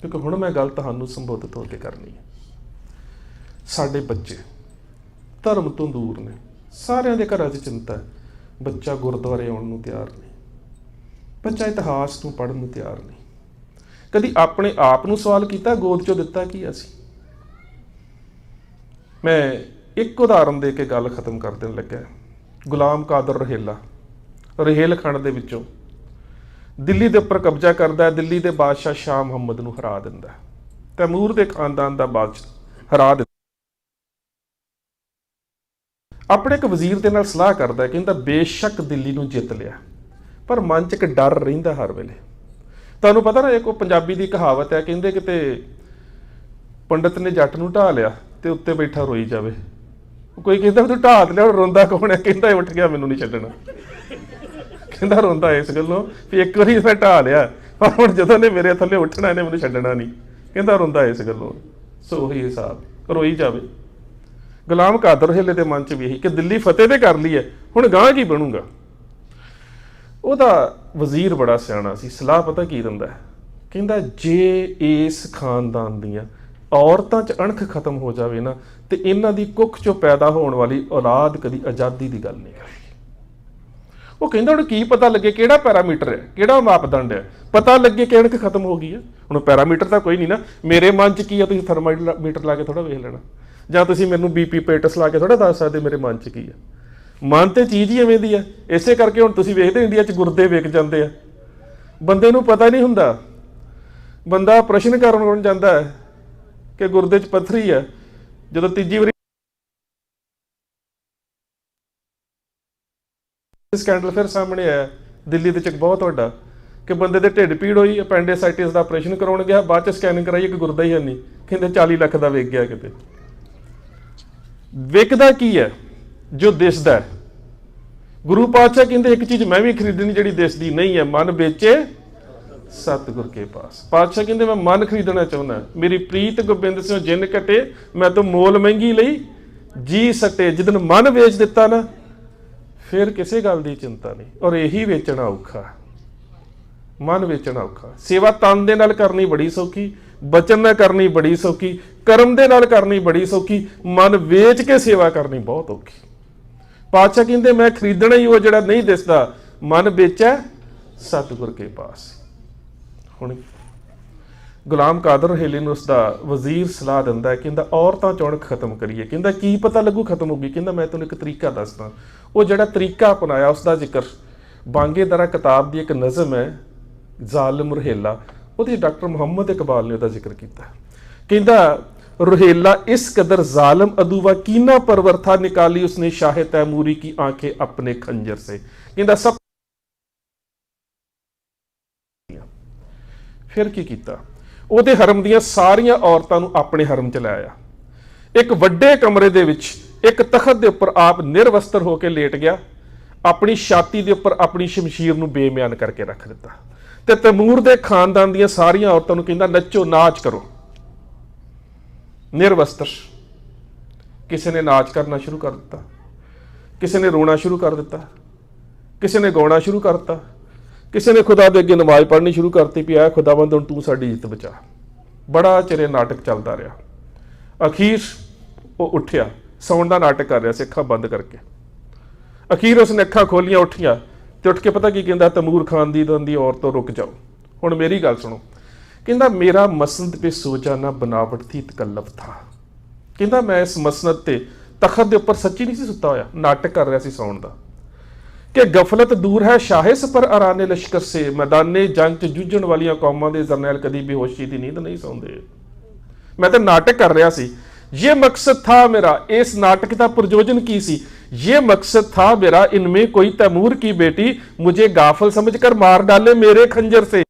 ਕਿਉਂਕਿ ਹੁਣ ਮੈਂ ਗੱਲ ਤੁਹਾਨੂੰ ਸੰਬੋਧਿਤ ਹੋ ਕੇ ਕਰਨੀ ਹੈ। ਸਾਡੇ ਬੱਚੇ ਧਰਮ ਤੋਂ ਦੂਰ ਨੇ। ਸਾਰਿਆਂ ਦੇ ਘਰਾਂ 'ਚ ਚਿੰਤਾ ਹੈ। ਬੱਚਾ ਗੁਰਦੁਆਰੇ ਆਉਣ ਨੂੰ ਤਿਆਰ ਨਹੀਂ। ਬੱਚਾ ਇਤਿਹਾਸ ਨੂੰ ਪੜ੍ਹਨ ਨੂੰ ਤਿਆਰ ਨਹੀਂ। ਕਦੀ ਆਪਣੇ ਆਪ ਨੂੰ ਸਵਾਲ ਕੀਤਾ, ਗੋਦ 'ਚੋਂ ਦਿੱਤਾ ਕੀ ਅਸੀਂ? ਮੈਂ ਇੱਕ ਉਦਾਹਰਨ ਦੇ ਕੇ ਗੱਲ ਖਤਮ ਕਰ ਦੇਣ ਲੱਗਾ ਗੁਲਾਮ ਕਾਦਰ ਕਾਦਰरहेਲਾ ਰਹਿਲ ਖੰਡ ਦੇ ਵਿੱਚੋਂ। ਦਿੱਲੀ ਦੇ ਉੱਪਰ ਕਬਜ਼ਾ ਕਰਦਾ ਹੈ ਦਿੱਲੀ ਦੇ ਬਾਦਸ਼ਾਹ ਸ਼ਾਹ ਮੁਹੰਮਦ ਨੂੰ ਹਰਾ ਦਿੰਦਾ। ਹੈ ਤੈਮੂਰ ਦੇ ਖਾਨਦਾਨ ਦਾ ਬਾਦਸ਼ਾਹ ਹਰਾ ਦਿੰਦਾ। ਆਪਣੇ ਇੱਕ ਵਜ਼ੀਰ ਦੇ ਨਾਲ ਸਲਾਹ ਕਰਦਾ ਕਹਿੰਦਾ ਬੇਸ਼ੱਕ ਦਿੱਲੀ ਨੂੰ ਜਿੱਤ ਲਿਆ। ਪਰ ਮਨ 'ਚ ਇੱਕ ਡਰ ਰਹਿੰਦਾ ਹਰ ਵੇਲੇ। ਤੁਹਾਨੂੰ ਪਤਾ ਨਾ, ਇੱਕ ਉਹ ਪੰਜਾਬੀ ਦੀ ਕਹਾਵਤ ਹੈ, ਕਹਿੰਦੇ ਕਿਤੇ ਪੰਡਤ ਨੇ ਜੱਟ ਨੂੰ ਢਾ ਲਿਆ ਤੇ ਉੱਤੇ ਬੈਠਾ ਰੋਈ ਜਾਵੇ। ਕੋਈ ਕਹਿੰਦਾ ਵੀ ਤੂੰ ਢਾਹ ਲਿਆ ਹੁਣ ਰੋਂਦਾ ਕੌਣ ਹੈ? ਕਹਿੰਦਾ ਉੱਠ ਗਿਆ, ਮੈਨੂੰ ਨਹੀਂ ਛੱਡਣਾ। ਕਹਿੰਦਾ, ਰੋਂਦਾ ਇਸ ਗੱਲੋਂ ਵੀ ਇੱਕ ਵਾਰੀ ਮੈਂ ਢਾਹ ਲਿਆ, ਪਰ ਹੁਣ ਜਦੋਂ ਨੇ ਮੇਰੇ ਥੱਲੇ ਉੱਠਣਾ, ਇਹਨੇ ਮੈਨੂੰ ਛੱਡਣਾ ਨਹੀਂ। ਕਹਿੰਦਾ, ਰੋਂਦਾ ਇਸ ਗੱਲੋਂ, ਸੋ ਉਹੀ ਹਿਸਾਬ, ਰੋਈ ਜਾਵੇ। ਗੁਲਾਮ ਕਾਦਰ ਹਿੱਲੇ ਦੇ ਮਨ ਚ ਵੀ ਇਹੀ ਕਿ ਦਿੱਲੀ ਫਤਿਹ ਤੇ ਕਰ ਲਈ ਹੈ ਹੁਣ ਗਾਂ ਕੀ ਬਣੂਗਾ? ਉਹਦਾ ਵਜ਼ੀਰ ਬੜਾ ਸਿਆਣਾ ਸੀ, ਸਲਾਹ ਪਤਾ ਕੀ ਦਿੰਦਾ ਹੈ? ਕਹਿੰਦਾ, ਜੇ ਇਸ ਖਾਨਦਾਨ ਦੀਆਂ ਔਰਤਾਂ 'ਚ ਅਣਖ ਖਤਮ ਹੋ ਜਾਵੇ ਨਾ, ਤੇ ਇਹਨਾਂ ਦੀ ਕੁੱਖ 'ਚੋਂ ਪੈਦਾ ਹੋਣ ਵਾਲੀ ਔਲਾਦ ਕਦੀ ਆਜ਼ਾਦੀ ਦੀ ਗੱਲ ਨਹੀਂ ਕਰੇਗੀ। ਉਹ ਕਹਿੰਦਾ ਹੁਣ ਕੀ ਪਤਾ ਲੱਗੇ ਕਿਹੜਾ ਪੈਰਾਮੀਟਰ ਹੈ, ਕਿਹੜਾ ਮਾਪਦੰਡ ਹੈ? ਪਤਾ ਲੱਗੇ ਕਿ ਅਣਖ ਖਤਮ ਹੋ ਗਈ ਹੈ। ਹੁਣ ਪੈਰਾਮੀਟਰ ਤਾਂ ਕੋਈ ਨਹੀਂ ਨਾ, ਮੇਰੇ ਮਨ 'ਚ ਕੀ ਹੈ ਤੁਸੀਂ ਥਰਮਾਮੀਟਰ ਲਾ ਕੇ ਥੋੜਾ ਵੇਖ ਲੈਣਾ। ਜਾਂ ਤੁਸੀਂ ਮੈਨੂੰ ਬੀਪੀ ਪੇਟਸ ਲਾ ਕੇ ਥੋੜਾ ਦੱਸ ਸਕਦੇ ਮੇਰੇ ਮਨ 'ਚ ਕੀ ਹੈ ਮਨ ਤੇ ਚੀਜ਼ ਹੀ ਐਵੇਂ ਦੀ ਹੈ ਇਸੇ ਕਰਕੇ ਹੁਣ ਤੁਸੀਂ ਵੇਖਦੇ ਇੰਡੀਆ 'ਚ ਗੁਰਦੇ ਵਿਕ ਜਾਂਦੇ ਆ। ਬੰਦੇ ਨੂੰ ਪਤਾ ਨਹੀਂ ਹੁੰਦਾ। ਬੰਦਾ ਪ੍ਰਸ਼ਨ ਕਰਨ ਜਾਂਦਾ ਹੈ ਕਿ ਗੁਰਦੇ 'ਚ ਪੱਥਰੀ ਹੈ ਜਦੋਂ ਤੀਜੀ ਵਾਰੀ ਸਕੈਂਡਲ ਫਿਰ ਸਾਹਮਣੇ ਆਇਆ। ਦਿੱਲੀ ਦੇ ਚ ਇੱਕ ਬਹੁਤ ਵੱਡਾ ਕਿ ਬੰਦੇ ਦੇ ਢਿੱਡ ਪੀੜ ਹੋਈ ਅਪੈਂਡਿਸਾਈਟਿਸ ਦਾ ਆਪਰੇਸ਼ਨ ਕਰਾਉਣ ਗਿਆ। ਬਾਅਦ ਚ ਸਕੈਨਿੰਗ ਕਰਾਈ, ਇੱਕ ਗੁਰਦਾ ਹੀ ਹੈ ਨਹੀਂ ਕਹਿੰਦੇ 40 ਲੱਖ ਦਾ ਵਿਕ ਗਿਆ ਕਿਤੇ। ਵਿਕਦਾ ਕੀ ਹੈ? ਜੋ ਦਿਸਦਾ ਹੈ। ਗੁਰੂ ਪਾਤਸ਼ਾਹ ਕਹਿੰਦੇ, ਇੱਕ ਚੀਜ਼ ਮੈਂ ਵੀ ਖਰੀਦਣੀ ਜਿਹੜੀ ਦਿਸਦੀ ਨਹੀਂ ਹੈ, ਮਨ ਵੇਚੇ ਸਤਿਗੁਰ ਕੇ ਪਾਸ। ਪਾਤਸ਼ਾਹ ਕਹਿੰਦੇ, ਮੈਂ ਮਨ ਖਰੀਦਣਾ ਚਾਹੁੰਦਾ ਮੇਰੀ ਪ੍ਰੀਤ ਗੋਬਿੰਦ ਸਿੰਘ, ਜਿੰਨ ਕਟੇ, ਮੈਂ ਤਾਂ ਮੋਲ ਮਹਿੰਗੀ ਲਈ, ਜੀ ਸਟੇ ਜਿੱਦਨ ਮਨ ਵੇਚ ਦਿੱਤਾ ਨਾ, ਫਿਰ ਕਿਸੇ ਗੱਲ ਦੀ ਚਿੰਤਾ ਨਹੀਂ। ਔਰ ਇਹੀ ਵੇਚਣਾ ਔਖਾ ਮਨ ਵੇਚਣਾ ਔਖਾ ਸੇਵਾ ਤਨ ਦੇ ਨਾਲ ਕਰਨੀ ਬੜੀ ਸੌਖੀ, ਬਚਨ ਨਾਲ ਕਰਨੀ ਬੜੀ ਸੌਖੀ, ਕਰਮ ਦੇ ਨਾਲ ਕਰਨੀ ਬੜੀ ਸੌਖੀ, ਮਨ ਵੇਚ ਕੇ ਸੇਵਾ ਕਰਨੀ ਬਹੁਤ ਔਖੀ। ਪਾਤਸ਼ਾਹ ਕਹਿੰਦੇ, ਮੈਂ ਖਰੀਦਣਾ ਹੀ ਉਹ ਜਿਹੜਾ ਨਹੀਂ ਦਿਸਦਾ। ਮਨ ਵੇਚੈ ਸਤਿਗੁਰ ਕੇ ਪਾਸ। ਹੁਣ ਗੁਲਾਮ ਕਾਦਰ ਹੇਲੇ ਨੂੰ ਉਸਦਾ ਵਜ਼ੀਰ ਸਲਾਹ ਦਿੰਦਾ ਕਹਿੰਦਾ, ਔਰਤਾਂ ਚੌਣਕ ਖਤਮ ਕਰੀਏ। ਕਹਿੰਦਾ, ਕੀ ਪਤਾ ਲੱਗੂ ਖਤਮ ਹੋ ਗਈ ਕਹਿੰਦਾ, ਮੈਂ ਤੈਨੂੰ ਇੱਕ ਤਰੀਕਾ ਦੱਸਦਾ। ਉਹ ਜਿਹੜਾ ਤਰੀਕਾ ਅਪਣਾਇਆ ਉਸ ਦਾ ਜ਼ਿਕਰ। ਬਾਂਗੇ ਦਰਾ ਕਿਤਾਬ ਦੀ ਇੱਕ ਨਜ਼ਮ ਹੈ, ਜ਼ਾਲਿਮ ਰਹੇਲਾ। ਉਹਦੇ ਡਾਕਟਰ ਮੁਹੰਮਦ ਇਕਬਾਲ ਨੇ ਉਹਦਾ ਜ਼ਿਕਰ ਕੀਤਾ। ਕਹਿੰਦਾ रोहेला इस कदर जालिम अदुवा कीना परवर था निकाली उसने शाह तैमूरी की आंखें अपने खंजर से कहता सब ਫਿਰ ਕੀ ਕੀਤਾ ਉਹਦੇ ਹਰਮ ਦੀਆਂ ਸਾਰੀਆਂ ਔਰਤਾਂ ਨੂੰ ਆਪਣੇ ਹਰਮ ਚ ਲੈ ਆਇਆ ਇੱਕ ਵੱਡੇ ਕਮਰੇ ਦੇ ਵਿੱਚ ਇੱਕ ਤਖਤ ਦੇ ਉੱਪਰ ਆਪ ਨਿਰਵਸਤਰ ਹੋ ਕੇ ਲੇਟ ਗਿਆ ਆਪਣੀ ਛਾਤੀ ਦੇ ਉੱਪਰ ਆਪਣੀ ਸ਼ਮਸ਼ੀਰ ਨੂੰ ਬੇਮਿਆਨ ਕਰਕੇ ਰੱਖ ਦਿੱਤਾ ਤੇ ਤੈਮੂਰ ਦੇ ਖਾਨਦਾਨ ਦੀਆਂ ਸਾਰੀਆਂ ਔਰਤਾਂ ਨੂੰ ਕਹਿੰਦਾ ਨੱਚੋ ਨਾਚ ਕਰੋ ਨਿਰਵਸਤਰ। ਕਿਸੇ ਨੇ ਨਾਚ ਕਰਨਾ ਸ਼ੁਰੂ ਕਰ ਦਿੱਤਾ। ਕਿਸੇ ਨੇ ਰੋਣਾ ਸ਼ੁਰੂ ਕਰ ਦਿੱਤਾ। ਕਿਸੇ ਨੇ ਗਾਉਣਾ ਸ਼ੁਰੂ ਕਰਤਾ ਕਿਸੇ ਨੇ ਖੁਦਾ ਦੇ ਅੱਗੇ ਨਮਾਜ਼ ਪੜ੍ਹਨੀ ਸ਼ੁਰੂ ਕਰਤੀ ਵੀ ਆ ਖੁਦਾਵੰਦ ਹੁਣ ਤੂੰ ਸਾਡੀ ਇੱਜ਼ਤ ਬਚਾ। ਬੜਾ ਚਿਰ ਨਾਟਕ ਚੱਲਦਾ ਰਿਹਾ। ਅਖੀਰ ਉਹ ਉੱਠਿਆ। ਸੌਣ ਦਾ ਨਾਟਕ ਕਰ ਰਿਹਾ ਸੀ ਅੱਖਾਂ ਬੰਦ ਕਰਕੇ। ਅਖੀਰ ਉਸਨੇ ਅੱਖਾਂ ਖੋਲੀਆਂ, ਉੱਠੀਆਂ ਤੇ ਉੱਠ ਕੇ ਪਤਾ ਕੀ ਕਹਿੰਦਾ, ਤਮੂਰ ਖਾਨ ਦੀ ਦੰਦੀ ਔਰਤੋਂ ਰੁਕ ਜਾਓ। ਹੁਣ ਮੇਰੀ ਗੱਲ ਸੁਣੋ। ਕਹਿੰਦਾ, ਮੇਰਾ ਮਸਨਦ ਤੇ ਸੋਜਾਨਾ ਬਨਾਵਟ ਥੀ ਤਕਲਫ ਥਾ। ਕਹਿੰਦਾ, ਮੈਂ ਇਸ ਮਸਨਦ ਤੇ ਤਖਤ ਦੇ ਉੱਪਰ ਸੱਚੀ ਨਹੀਂ ਸੀ ਸੁੱਤਾ ਹੋਇਆ। ਨਾਟਕ ਕਰ ਰਿਹਾ ਸੀ ਸੌਣ ਦਾ। ਕਿ ਗਫਲਤ ਦੂਰ ਹੈ ਸ਼ਾਹਿਸ, ਪਰ ਅਰਾਨੇ ਲਸ਼ਕਰ ਸੇ ਮੈਦਾਨੇ ਜੰਗ 'ਚ ਜੂਝਣ ਵਾਲੀਆਂ ਕੌਮਾਂ ਦੇ ਜਰਨੈਲ ਕਦੀ ਬੇਹੋਸ਼ੀ ਦੀ ਨੀਂਦ ਨਹੀਂ ਸੌਂਦੇ। ਮੈਂ ਤਾਂ ਨਾਟਕ ਕਰ ਰਿਹਾ ਸੀ। ਇਹ ਮਕਸਦ ਥਾ ਮੇਰਾ। ਇਸ ਨਾਟਕ ਦਾ ਪ੍ਰਯੋਜਨ ਕੀ ਸੀ? ਇਹ ਮਕਸਦ ਥਾ ਮੇਰਾ। ਇਨਮੇ ਕੋਈ ਤੈਮੂਰ ਕੀ ਬੇਟੀ? ਮੁਝੇ ਗਾਫਲ ਸਮਝ ਕਰ ਮਾਰ ਡਾਲੇ ਮੇਰੇ ਖੰਜਰ ਸੇ।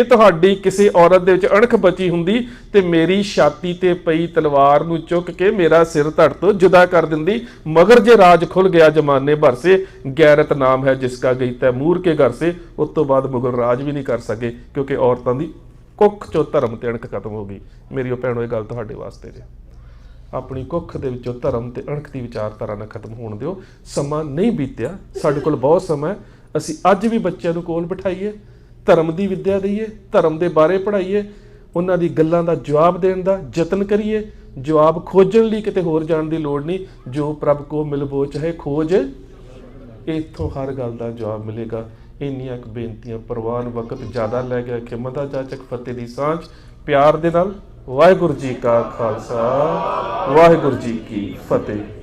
ਜੇ ਤੁਹਾਡੀ ਕਿਸੇ ਔਰਤ ਦੇ ਵਿੱਚ ਅਣਖ ਬਚੀ ਹੁੰਦੀ ਤੇ ਮੇਰੀ ਛਾਤੀ ਤੇ ਪਈ ਤਲਵਾਰ ਨੂੰ ਚੁੱਕ ਕੇ ਮੇਰਾ ਸਿਰ ਧੜ ਤੋਂ ਜੁਦਾ ਕਰ ਦਿੰਦੀ। ਮਗਰ ਜੇ ਰਾਜ ਖੁੱਲ ਗਿਆ ਜਮਾਨੇ ਭਰ ਸੇ, ਗੈਰਤ ਨਾਮ ਹੈ ਜਿਸਕਾ ਗਈ ਤੈਮੂਰ ਕੇ ਘਰ ਸੇ, ਉਸ ਤੋਂ ਬਾਅਦ ਮੁਗਲ ਰਾਜ ਵੀ ਨਹੀਂ ਕਰ ਸਕੇ, ਕਿਉਂਕਿ ਔਰਤਾਂ ਦੀ ਕੁੱਖ ਚੋਂ ਧਰਮ ਤੇ ਅਣਖ ਖਤਮ ਹੋ ਗਈ। ਮੇਰੀ ਉਹ ਭੈਣੋ, ਇਹ ਗੱਲ ਤੁਹਾਡੇ ਵਾਸਤੇ ਜੇ। ਆਪਣੀ ਕੁੱਖ ਦੇ ਵਿੱਚੋਂ ਧਰਮ ਤੇ ਅਣਖ ਦੀ ਵਿਚਾਰਧਾਰਾ ਨਾ ਖਤਮ ਹੋਣ ਦਿਓ। ਸਮਾਂ ਨਹੀਂ ਬੀਤਿਆ। ਸਾਡੇ ਕੋਲ ਬਹੁਤ ਸਮਾਂ ਹੈ। ਅਸੀਂ ਅੱਜ ਵੀ ਬੱਚਿਆਂ ਨੂੰ ਕੋਲ ਬਿਠਾਈਏ। ਧਰਮ ਦੀ ਵਿੱਦਿਆ ਦਈਏ, ਧਰਮ ਦੇ ਬਾਰੇ ਪੜ੍ਹਾਈਏ, ਉਹਨਾਂ ਦੀ ਗੱਲਾਂ ਦਾ ਜਵਾਬ ਦੇਣ ਦਾ ਯਤਨ ਕਰੀਏ, ਜਵਾਬ ਖੋਜਣ ਲਈ ਕਿਤੇ ਹੋਰ ਜਾਣ ਦੀ ਲੋੜ ਨਹੀਂ, ਜੋ ਪ੍ਰਭ ਕੋ ਮਿਲਬੋ ਚਾਹੇ ਖੋਜ, ਇੱਥੋਂ ਹਰ ਗੱਲ ਦਾ ਜਵਾਬ ਮਿਲੇਗਾ। ਇੰਨੀਆਂ ਕੁ ਬੇਨਤੀਆਂ ਪ੍ਰਵਾਨ ਵਕਤ ਜ਼ਿਆਦਾ ਲੈ ਗਿਆ, ਖਿਮਤਾ ਚਾਚਕ ਫਤਿਹ ਦੀ ਸਾਂਝ, ਪਿਆਰ ਦੇ ਨਾਲ। ਵਾਹਿਗੁਰੂ ਜੀ ਕਾ ਖਾਲਸਾ, ਵਾਹਿਗੁਰੂ ਜੀ ਕੀ ਫਤਿਹ।